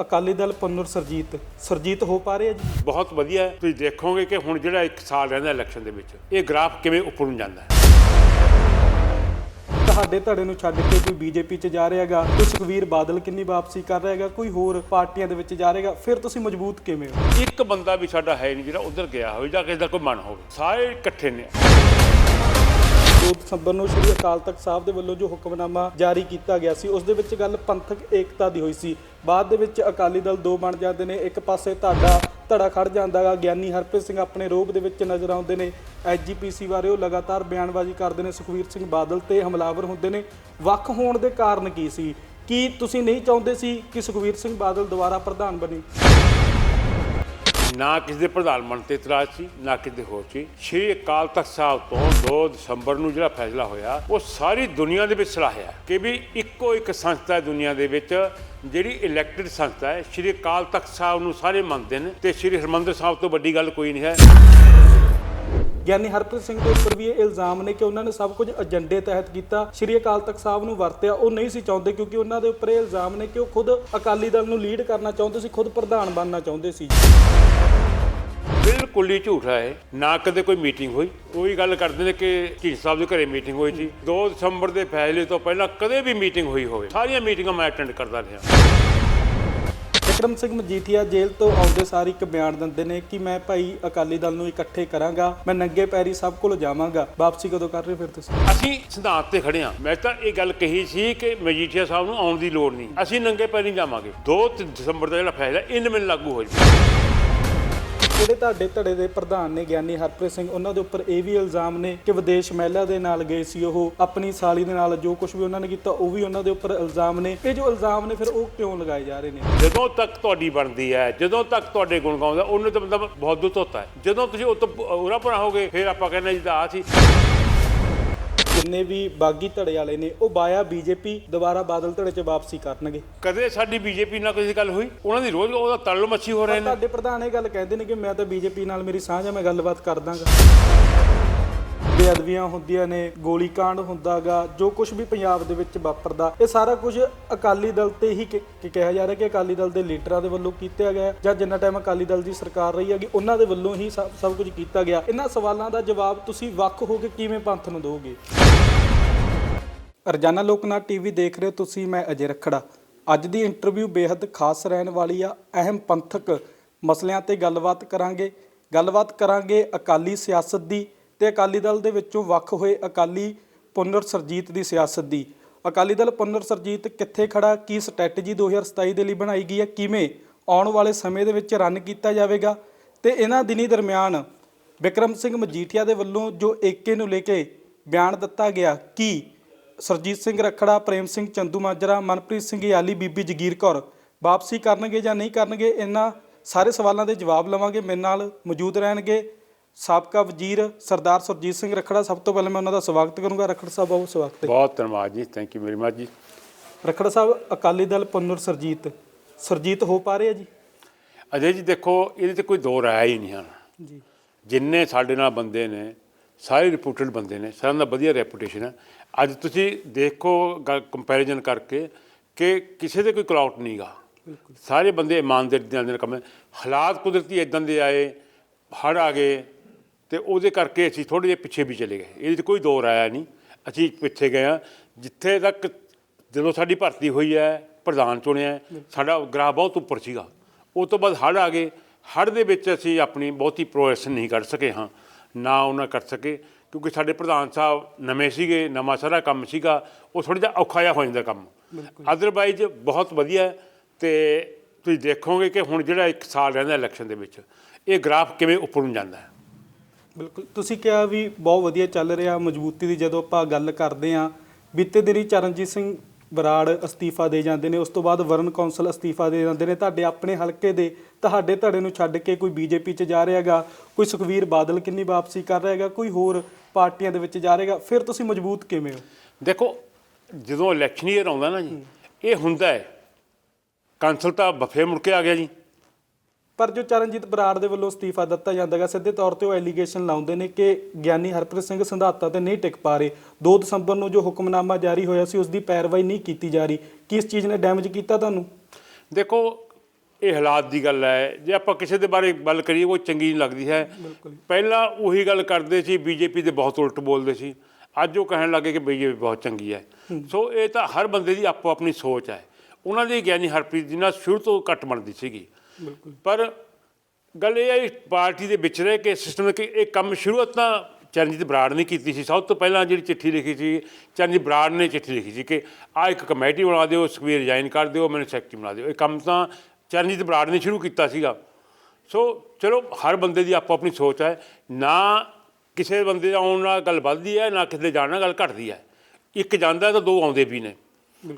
ਅਕਾਲੀ ਦਲ ਪੰਨੁਰ ਸਰਜੀਤ ਸਰਜੀਤ ਹੋ ਪਾ ਰਿਹਾ ਜੀ? ਬਹੁਤ ਵਧੀਆ ਹੈ। ਤੁਸੀਂ ਦੇਖੋਗੇ ਕਿ ਹੁਣ ਜਿਹੜਾ ਇੱਕ ਸਾਲ ਰਹਿੰਦਾ ਇਲੈਕਸ਼ਨ ਦੇ ਵਿੱਚ ਇਹ ਗ੍ਰਾਫ ਕਿਵੇਂ ਉੱਪਰ ਨੂੰ ਜਾਂਦਾ ਹੈ। ਤੁਹਾਡੇ ਧੜੇ ਨੂੰ ਛੱਡ ਕੇ ਕੋਈ ਬੀਜੇਪੀ 'ਚ ਜਾ ਰਿਹਾਗਾ? ਕੋਈ ਸੁਖਵੀਰ ਬਾਦਲ ਕਿੰਨੀ ਵਾਪਸੀ ਕਰ ਰਿਹਾਗਾ? ਕੋਈ ਹੋਰ ਪਾਰਟੀਆਂ ਦੇ ਵਿੱਚ ਜਾ ਰਿਹਾਗਾ? ਫਿਰ ਤੁਸੀਂ ਮਜ਼ਬੂਤ ਕਿਵੇਂ ਹੋ? ਇੱਕ ਬੰਦਾ ਵੀ ਸਾਡਾ ਹੈ ਨਹੀਂ ਜਿਹੜਾ ਉਧਰ ਗਿਆ ਹੋਵੇ ਜਾਂ ਕਿਸੇ ਦਾ ਕੋਈ ਮਨ ਹੋਵੇ। ਸਾਰੇ ਇਕੱਠੇ ਨੇ। 2 ਦਸੰਬਰ ਨੂੰ ਸ੍ਰੀ ਅਕਾਲ ਤਖਤ ਸਾਹਿਬ ਦੇ ਵੱਲੋਂ ਜੋ ਹੁਕਮਨਾਮਾ ਜਾਰੀ ਕੀਤਾ ਗਿਆ ਸੀ, ਉਸ ਦੇ ਵਿੱਚ ਗੱਲ ਪੰਥਕ ਏਕਤਾ ਦੀ ਹੋਈ ਸੀ। ਬਾਅਦ ਦੇ ਵਿੱਚ ਅਕਾਲੀ ਦਲ ਦੋ ਬਣ ਜਾਂਦੇ ਨੇ, ਇੱਕ ਪਾਸੇ ਤੁਹਾਡਾ ਧੜਾ ਖੜ ਜਾਂਦਾਗਾ ਗਿਆਨੀ ਹਰਪ੍ਰੀਤ ਸਿੰਘ ਆਪਣੇ ਰੋਪ ਦੇ ਵਿੱਚ ਨਜ਼ਰ ਆਉਂਦੇ ਨੇ। ਐਸਜੀਪੀਸੀ ਬਾਰੇ ਉਹ ਲਗਾਤਾਰ ਬਿਆਨਬਾਜ਼ੀ ਕਰਦੇ ਨੇ, ਸੁਖਵੀਰ ਸਿੰਘ ਬਾਦਲ ਤੇ ਹਮਲਾਵਰ ਹੁੰਦੇ ਨੇ। ਵੱਖ ਹੋਣ ਦੇ ਕਾਰਨ ਕੀ ਸੀ? ਕੀ ਤੁਸੀਂ ਨਹੀਂ ਚਾਹੁੰਦੇ ਸੀ ਕਿ ਸੁਖਵੀਰ ਸਿੰਘ ਬਾਦਲ ਦੁਬਾਰਾ ਪ੍ਰਧਾਨ ਬਣੇ? ਨਾ ਕਿਸੇ ਦੇ ਪ੍ਰਧਾਨ ਮੰਤਰੀ ਇਤਰਾਜ਼ ਸੀ, ਨਾ ਕਿਸੇ ਦੇ ਹੋਰ ਸੀ। ਸ਼੍ਰੀ ਅਕਾਲ ਤਖਤ ਸਾਹਿਬ ਤੋਂ 2 ਦਸੰਬਰ ਨੂੰ ਜਿਹੜਾ ਫੈਸਲਾ ਹੋਇਆ, ਉਹ ਸਾਰੀ ਦੁਨੀਆ ਦੇ ਵਿੱਚ ਸਲਾਹਿਆ ਕਿ ਵੀ ਇੱਕੋ ਇੱਕ ਸੰਸਥਾ ਹੈ ਦੁਨੀਆ ਦੇ ਵਿੱਚ ਜਿਹੜੀ ਇਲੈਕਟਿਡ ਸੰਸਥਾ ਹੈ, ਸ਼੍ਰੀ ਅਕਾਲ ਤਖਤ ਸਾਹਿਬ ਨੂੰ ਸਾਰੇ ਮੰਨਦੇ ਨੇ ਤੇ ਸ਼੍ਰੀ ਹਰਮੰਦਰ ਸਾਹਿਬ ਤੋਂ ਵੱਡੀ ਗੱਲ ਕੋਈ ਨਹੀਂ ਹੈ। ਗਿਆਨੀ ਹਰਪ੍ਰੀਤ ਸਿੰਘ ਦੇ ਉੱਪਰ ਵੀ ਇਹ ਇਲਜ਼ਾਮ ਨੇ ਕਿ ਉਹਨਾਂ ਨੇ ਸਭ ਕੁਝ ਏਜੰਡੇ ਤਹਿਤ ਕੀਤਾ। ਸ਼੍ਰੀ ਅਕਾਲ ਤਖਤ ਸਾਹਿਬ ਨੂੰ ਵਰਤਿਆ, ਉਹ ਨਹੀਂ ਸੀ ਚਾਹੁੰਦੇ ਕਿਉਂਕਿ ਉਹਨਾਂ ਦੇ ਉੱਪਰ ਇਹ ਇਲਜ਼ਾਮ ਨੇ ਕਿ ਉਹ ਖੁਦ ਅਕਾਲੀ ਦਲ ਨੂੰ ਲੀਡ ਕਰਨਾ ਚਾਹੁੰਦੇ ਸੀ, ਖੁਦ ਪ੍ਰਧਾਨ ਬਣਨਾ ਚਾਹੁੰਦੇ ਸੀ। ਬਿਲਕੁਲ ਹੀ ਝੂਠ ਹੈ। ਨਾ ਕਦੇ ਕੋਈ ਮੀਟਿੰਗ ਹੋਈ। ਉਹੀ ਗੱਲ ਕਰਦੇ ਨੇ ਕਿ ਢੀਂਡ ਸਾਹਿਬ ਦੇ ਘਰੇ ਮੀਟਿੰਗ ਹੋਈ ਸੀ। 2 ਦਸੰਬਰ ਦੇ ਫੈਸਲੇ ਤੋਂ ਪਹਿਲਾਂ ਕਦੇ ਵੀ ਮੀਟਿੰਗ ਹੋਈ ਹੋਵੇ। ਸਾਰੀਆਂ ਮੀਟਿੰਗਾਂ ਮੈਂ ਅਟੈਂਡ ਕਰਦਾ ਰਿਹਾ। ਵਿਕਰਮ ਸਿੰਘ ਮਜੀਠੀਆ ਜੇਲ੍ਹ ਤੋਂ ਆਉਂਦੇ ਸਾਰ ਇੱਕ ਬਿਆਨ ਦਿੰਦੇ ਨੇ ਕਿ ਮੈਂ ਭਾਈ ਅਕਾਲੀ ਦਲ ਨੂੰ ਇਕੱਠੇ ਕਰਾਂਗਾ ਮੈਂ ਨੰਗੇ ਪੈਰੀ ਸਭ ਕੋਲ ਜਾਵਾਂਗਾ। ਵਾਪਸੀ ਕਦੋਂ ਕਰ ਰਹੇ ਫਿਰ ਤੁਸੀਂ? ਅਸੀਂ ਸਿਧਾਂਤ ਤੇ ਖੜੇ ਹਾਂ। ਮੈਂ ਤਾਂ ਇਹ ਗੱਲ ਕਹੀ ਸੀ ਕਿ ਮਜੀਠੀਆ ਸਾਹਿਬ ਨੂੰ ਆਉਣ ਦੀ ਲੋੜ ਨਹੀਂ। ਅਸੀਂ ਨੰਗੇ ਪੈਰੀ ਜਾਵਾਂਗੇ। 2 ਦਸੰਬਰ ਦਾ ਜਿਹੜਾ ਫੈਸਲਾ ਇਨ ਮਿੰਟ ਲਾਗੂ ਹੋ ਜਾਵੇ। ਜਿਹੜੇ ਤੁਹਾਡੇ ਧੜੇ ਦੇ ਪ੍ਰਧਾਨ ਨੇ ਗਿਆਨੀ ਹਰਪ੍ਰੀਤ ਸਿੰਘ, ਉਹਨਾਂ ਦੇ ਉੱਪਰ ਇਹ ਵੀ ਇਲਜ਼ਾਮ ਨੇ ਕਿ ਵਿਦੇਸ਼ ਮਹਿਲਾ ਦੇ ਨਾਲ ਗਏ ਸੀ ਉਹ, ਆਪਣੀ ਸਾਲੀ ਦੇ ਨਾਲ ਜੋ ਕੁਝ ਵੀ ਉਹਨਾਂ ਨੇ ਕੀਤਾ, ਉਹ ਵੀ ਉਹਨਾਂ ਦੇ ਉੱਪਰ ਇਲਜ਼ਾਮ ਨੇ। ਇਹ ਜੋ ਇਲਜ਼ਾਮ ਨੇ, ਫਿਰ ਉਹ ਕਿਉਂ ਲਗਾਏ ਜਾ ਰਹੇ ਨੇ? ਜਦੋਂ ਤੱਕ ਤੁਹਾਡੀ ਬਣਦੀ ਹੈ, ਜਦੋਂ ਤੱਕ ਤੁਹਾਡੇ ਗੁਣ ਗਾਉਂਦਾ, ਉਹਨੂੰ ਤਾਂ ਮਤਲਬ ਬਹੁਤ ਦੁੱਤ ਹੁੰਦਾ ਹੈ। ਜਦੋਂ ਤੁਸੀਂ ਉਹ ਤੋਂ ਉਰਾ ਪਰਾ ਹੋਗੇ, ਫਿਰ ਆਪਾਂ ਕਹਿੰਦੇ ਜੀ ਤਾਂ ਆ ਸੀ। ਜਿੰਨੇ ਵੀ ਬਾਗੀ ਧੜੇ ਵਾਲੇ ਨੇ ਉਹ ਬਾਇਆ ਬੀਜੇਪੀ ਦੁਬਾਰਾ ਬਾਦਲ ਧੜੇ 'ਚ ਵਾਪਸੀ ਕਰਨਗੇ। ਕਦੇ ਸਾਡੀ ਬੀਜੇਪੀ ਨਾਲ ਕਿਸੇ ਗੱਲ ਹੋਈ? ਉਹਨਾਂ ਦੀ ਰੋਜ਼ ਉਹਦਾ ਤਲਲ ਮੱਛੀ ਹੋ ਰਹੇ ਨੇ। ਤੁਹਾਡੇ ਪ੍ਰਧਾਨ ਇਹ ਗੱਲ ਕਹਿੰਦੇ ਨੇ ਕਿ ਮੈਂ ਤਾਂ ਬੀਜੇਪੀ ਨਾਲ ਮੇਰੀ ਸਾਂਝ ਹੈ ਮੈਂ ਗੱਲਬਾਤ ਕਰ ਦਾਂਗਾ ਬੇਅਦਬੀਆਂ ਹੁੰਦੀਆਂ ਨੇ ਗੋਲੀकांड ਹੁੰਦਾਗਾ, ਜੋ ਕੁਝ ਵੀ ਪੰਜਾਬ ਦੇ ਵਿੱਚ ਵਾਪਰਦਾ, ਇਹ ਸਾਰਾ ਕੁਝ ਅਕਾਲੀ ਦਲ ਤੇ ਹੀ ਕਿ ਕਿਹਾ ਜਾ ਰਿਹਾ ਕਿ ਅਕਾਲੀ ਦਲ ਦੇ ਲੀਡਰਾਂ ਦੇ ਵੱਲੋਂ ਕੀਤਾ ਗਿਆ ਜਾਂ ਜਿੰਨਾ ਟਾਈਮ ਅਕਾਲੀ ਦਲ ਦੀ ਸਰਕਾਰ ਰਹੀ ਹੈਗੀ, ਉਹਨਾਂ ਦੇ ਵੱਲੋਂ ਹੀ ਸਭ ਸਭ ਕੁਝ ਕੀਤਾ ਗਿਆ। ਇਹਨਾਂ ਸਵਾਲਾਂ ਦਾ ਜਵਾਬ ਤੁਸੀਂ ਵੱਖ ਹੋ ਕੇ ਕਿਵੇਂ ਪੰਥ ਨੂੰ ਦਿਓਗੇ ਰੋਜ਼ਾਨਾ ਲੋਕਨਾਥ ਟੀਵੀ ਦੇਖ ਰਹੇ ਹੋ ਤੁਸੀਂ, ਮੈਂ ਅਜੇ ਰਖੜਾ। ਅੱਜ ਦੀ ਇੰਟਰਵਿਊ ਬੇਹੱਦ ਖਾਸ ਰਹਿਣ ਵਾਲੀ ਆ, ਅਹਿਮ ਪੰਥਕ ਮਸਲਿਆਂ ਤੇ ਗੱਲਬਾਤ ਕਰਾਂਗੇ। ਗੱਲਬਾਤ ਕਰਾਂਗੇ ਅਕਾਲੀ ਸਿਆਸਤ ਦੀ ਤੇ ਅਕਾਲੀ ਦਲ ਦੇ ਵਿੱਚੋਂ ਵੱਖ ਹੋਏ ਅਕਾਲੀ ਪੁਨਰ ਸਰਜੀਤ ਦੀ ਸਿਆਸਤ ਦੀ। ਅਕਾਲੀ ਦਲ ਪੁਨਰ ਸਰਜੀਤ ਕਿੱਥੇ ਖੜਾ, ਕੀ ਸਟ੍ਰੈਟਜੀ 2027 ਦੇ ਲਈ ਬਣਾਈ ਗਈ ਹੈ, ਕਿਵੇਂ ਆਉਣ ਵਾਲੇ ਸਮੇਂ ਦੇ ਵਿੱਚ ਰਨ ਕੀਤਾ ਜਾਵੇਗਾ ਤੇ ਇਹਨਾਂ ਦਿਨੀ ਦਰਮਿਆਨ ਵਿਕਰਮ ਸਿੰਘ ਮਜੀਠੀਆ ਦੇ ਵੱਲੋਂ ਜੋ ਏਕੇ ਨੂੰ ਲੈ ਕੇ ਬਿਆਨ ਦਿੱਤਾ ਗਿਆ, ਕਿ ਸਰਜੀਤ ਸਿੰਘ ਰਖੜਾ, ਪ੍ਰੇਮ ਸਿੰਘ ਚੰਦੂ ਮਾਜਰਾ, ਮਨਪ੍ਰੀਤ ਸਿੰਘ ਯਾਲੀ, ਬੀਬੀ ਜਗੀਰ ਕੌਰ ਵਾਪਸੀ ਕਰਨਗੇ ਜਾਂ ਨਹੀਂ ਕਰਨਗੇ, ਇਹਨਾਂ ਸਾਰੇ ਸਵਾਲਾਂ ਦੇ ਜਵਾਬ ਲਵਾਂਗੇ, ਮੇਰੇ ਨਾਲ ਮੌਜੂਦ ਰਹਿਣਗੇ ਸਾਬਕਾ ਵਜ਼ੀਰ ਸਰਦਾਰ ਸਰਜੀਤ ਸਿੰਘ ਰਖੜਾ ਸਭ ਤੋਂ ਪਹਿਲਾਂ ਮੈਂ ਉਹਨਾਂ ਦਾ ਸਵਾਗਤ ਕਰੂੰਗਾ। ਰਖੜਾ ਸਾਹਿਬ ਬਹੁਤ ਸਵਾਗਤ ਹੈ। ਬਹੁਤ ਧੰਨਵਾਦ ਜੀ ਥੈਂਕ ਯੂ ਵੈਰੀ ਮਚ ਜੀ। ਰਖੜਾ ਸਾਹਿਬ ਅਕਾਲੀ ਦਲ ਪੁਨਰ ਸਰਜੀਤ ਸਰਜੀਤ ਹੋ ਪਾ ਰਿਹਾ ਜੀ? ਅਜੇ ਜੀ ਦੇਖੋ ਇਹਦੇ ਤੇ ਕੋਈ ਦੋ ਰਾਇ ਹੀ ਨਹੀਂ ਹਨ। ਜੀ। ਜਿੰਨੇ ਸਾਡੇ ਨਾਲ ਬੰਦੇ ਨੇ ਸਾਰੇ ਰਿਪੋਰਟਡ ਬੰਦੇ ਨੇ ਸਾਰਿਆਂ ਦਾ ਵਧੀਆ ਰੈਪੂਟੇਸ਼ਨ ਹੈ। ਅੱਜ ਤੁਸੀਂ ਦੇਖੋ ਕੰਪੈਰੀਜ਼ਨ ਕਰਕੇ ਕਿ ਕਿਸੇ ਦੇ ਕੋਈ ਕਲਾਊਟ ਨਹੀਂਗਾ ਸਾਰੇ ਬੰਦੇ ਇਮਾਨਦਾਰੀ ਦੇ ਨਾਲ ਕੰਮ। ਹਾਲਾਤ ਕੁਦਰਤੀ ਇਦਾਂ ਦੇ ਆਏ ਹੜ੍ਹ ਆ ਗਏ ਤੇ ਉਹਦੇ ਕਰਕੇ ਅਸੀਂ ਥੋੜੇ ਜਿਹੇ ਪਿੱਛੇ ਵੀ ਚਲੇ ਗਏ। ਇਹਦੇ 'ਚ ਕੋਈ ਦੋ ਰਾਇਆ ਨਹੀਂ। ਅਸੀਂ ਪਿੱਛੇ ਗਏ ਹਾਂ। ਜਿੱਥੇ ਤੱਕ ਜਦੋਂ ਸਾਡੀ ਭਰਤੀ ਹੋਈ ਹੈ ਪ੍ਰਧਾਨ ਚੁਣਿਆ ਸਾਡਾ ਗ੍ਰਾਫ ਬਹੁਤ ਉੱਪਰ ਸੀਗਾ। ਉਹ ਤੋਂ ਬਾਅਦ ਹੜ੍ਹ ਆ ਗਏ। ਹੜ੍ਹ ਦੇ ਵਿੱਚ ਅਸੀਂ ਆਪਣੀ ਬਹੁਤੀ ਪ੍ਰੋਗਰੈਸ ਨਹੀਂ ਕਰ ਸਕੇ ਹਾਂ। ਨਾ ਉਹਨਾਂ ਕਰ ਸਕੇ। ਕਿਉਂਕਿ ਸਾਡੇ ਪ੍ਰਧਾਨ ਸਾਹਿਬ ਨਵੇਂ ਸੀਗੇ ਨਵਾਂ ਸਾਰਾ ਕੰਮ ਸੀਗਾ। ਉਹ ਥੋੜਾ ਜਿਹਾ ਔਖਾ ਜਿਹਾ ਹੋ ਜਾਂਦਾ ਕੰਮ। ਅਦਰਵਾਈਜ਼ ਬਹੁਤ ਵਧੀਆ ਤੇ ਤੁਸੀਂ ਦੇਖੋਗੇ ਕਿ ਹੁਣ ਜਿਹੜਾ ਇੱਕ ਸਾਲ ਰਹਿੰਦਾ ਇਲੈਕਸ਼ਨ ਦੇ ਵਿੱਚ ਇਹ ਗ੍ਰਾਫ ਕਿਵੇਂ ਉੱਪਰ ਨੂੰ ਜਾਂਦਾ ਹੈ। ਬਿਲਕੁਲ। ਤੁਸੀਂ ਕਿਹਾ ਵੀ ਬਹੁਤ ਵਧੀਆ ਚੱਲ ਰਿਹਾ ਮਜ਼ਬੂਤੀ ਦੀ, ਜਦੋਂ ਆਪਾਂ ਗੱਲ ਕਰਦੇ ਹਾਂ, ਬੀਤੇ ਦਿਨੀ ਚਰਨਜੀਤ ਸਿੰਘ ਬਰਾੜ ਅਸਤੀਫਾ ਦੇ ਜਾਂਦੇ ਨੇ, ਉਸ ਤੋਂ ਬਾਅਦ ਵਰਨ ਕੌਂਸਲ ਅਸਤੀਫਾ ਦੇ ਜਾਂਦੇ ਨੇ। ਤੁਹਾਡੇ ਆਪਣੇ ਹਲਕੇ ਦੇ, ਤੁਹਾਡੇ ਧੜੇ ਨੂੰ ਛੱਡ ਕੇ ਕੋਈ ਬੀਜੇਪੀ 'ਚ ਜਾ ਰਿਹਾਗਾ ਕੋਈ ਸੁਖਵੀਰ ਬਾਦਲ ਕਿੰਨੀ ਵਾਪਸੀ ਕਰ ਰਿਹਾਗਾ ਕੋਈ ਹੋਰ ਪਾਰਟੀਆਂ ਦੇ ਵਿੱਚ ਜਾ ਰਿਹਾਗਾ ਫਿਰ ਤੁਸੀਂ ਮਜ਼ਬੂਤ ਕਿਵੇਂ ਹੋ? ਦੇਖੋ, ਜਦੋਂ ਇਲੈਕਸ਼ਨ ਈਅਰ ਆਉਂਦਾ ਨਾ ਜੀ, ਇਹ ਹੁੰਦਾ ਹੈ, ਕਾਂਸਲ ਤਾਂ ਬਫੇ ਮੁੜ ਕੇ ਆ ਗਿਆ ਜੀ। ਪਰ ਜੋ ਚਰਨਜੀਤ ਬਰਾੜ ਦੇ ਵੱਲੋਂ ਅਸਤੀਫਾ ਦਿੱਤਾ ਜਾਂਦਾਗਾ ਸਿੱਧੇ ਤੌਰ ਤੇ ਉਹ ਐਲੀਗੇਸ਼ਨ ਲਾਉਂਦੇ ਨੇ ਕਿ ਗਿਆਨੀ ਹਰਪ੍ਰੀਤ ਸਿੰਘ ਸੰਧਾਤਾ ਤੇ ਨਹੀਂ ਟਿਕ ਪਾ ਰਹੇ। 2 ਦਸੰਬਰ ਨੂੰ ਜੋ ਹੁਕਮਨਾਮਾ ਜਾਰੀ ਹੋਇਆ ਸੀ ਉਸ ਦੀ ਪੈਰਵਾਈ ਨਹੀਂ ਕੀਤੀ ਜਾ ਰਹੀ। ਕੀ ਇਸ ਚੀਜ਼ ਨੇ ਡੈਮੇਜ ਕੀਤਾ ਤੁਹਾਨੂੰ? ਦੇਖੋ ਇਹ ਹਾਲਾਤ ਦੀ ਗੱਲ ਹੈ। ਜੇ ਆਪਾਂ ਕਿਸੇ ਦੇ ਬਾਰੇ ਗੱਲ ਕਰੀਏ ਉਹ ਚੰਗੀ ਨਹੀਂ ਲੱਗਦੀ ਹੈ। ਪਹਿਲਾਂ ਉਹੀ ਗੱਲ ਕਰਦੇ ਸੀ ਬੀਜੇਪੀ ਦੇ ਬਹੁਤ ਉਲਟ ਬੋਲਦੇ ਸੀ। ਅੱਜ ਉਹ ਕਹਿਣ ਲੱਗੇ ਕਿ ਬੀਜੇਪੀ ਬਹੁਤ ਚੰਗੀ ਹੈ। ਸੋ ਇਹ ਤਾਂ ਹਰ ਬੰਦੇ ਦੀ ਆਪੋ ਆਪਣੀ ਸੋਚ ਹੈ। ਉਹਨਾਂ ਦੀ ਗਿਆਨੀ ਹਰਪ੍ਰੀਤ ਜੀ ਨਾਲ ਸ਼ੁਰੂ ਤੋਂ ਘੱਟ ਬਣਦੀ ਸੀਗੀ। ਪਰ ਗੱਲ ਇਹ ਹੈ ਪਾਰਟੀ ਦੇ ਵਿੱਚ ਰਹਿ ਕੇ ਸਿਸਟਮ ਕਿ ਇਹ ਕੰਮ ਸ਼ੁਰੂਆਤ ਤਾਂ ਚਰਨਜੀਤ ਬਰਾੜ ਨੇ ਕੀਤੀ ਸੀ। ਸਭ ਤੋਂ ਪਹਿਲਾਂ ਜਿਹੜੀ ਚਿੱਠੀ ਲਿਖੀ ਸੀ ਚਰਨਜੀਤ ਬਰਾੜ ਨੇ ਚਿੱਠੀ ਲਿਖੀ ਸੀ ਕਿ ਆ ਇੱਕ ਕਮੇਟੀ ਬਣਾ ਦਿਓ ਸੁਖਬੀਰ ਰਿਜ਼ਾਈਨ ਕਰ ਦਿਓ ਮੈਨੂੰ ਸੈਕਟਰੀ ਬਣਾ ਦਿਓ। ਇਹ ਕੰਮ ਤਾਂ ਚਰਨਜੀਤ ਬਰਾੜ ਨੇ ਸ਼ੁਰੂ ਕੀਤਾ ਸੀਗਾ। ਸੋ ਚਲੋ ਹਰ ਬੰਦੇ ਦੀ ਆਪੋ ਆਪਣੀ ਸੋਚ ਹੈ। ਨਾ ਕਿਸੇ ਬੰਦੇ ਦਾ ਆਉਣ ਨਾਲ ਗੱਲ ਵੱਧਦੀ ਹੈ ਨਾ ਕਿਸੇ ਦੇ ਜਾਣ ਨਾਲ ਗੱਲ ਘਟਦੀ ਹੈ। ਇੱਕ ਜਾਂਦਾ ਤਾਂ ਦੋ ਆਉਂਦੇ ਵੀ ਨੇ।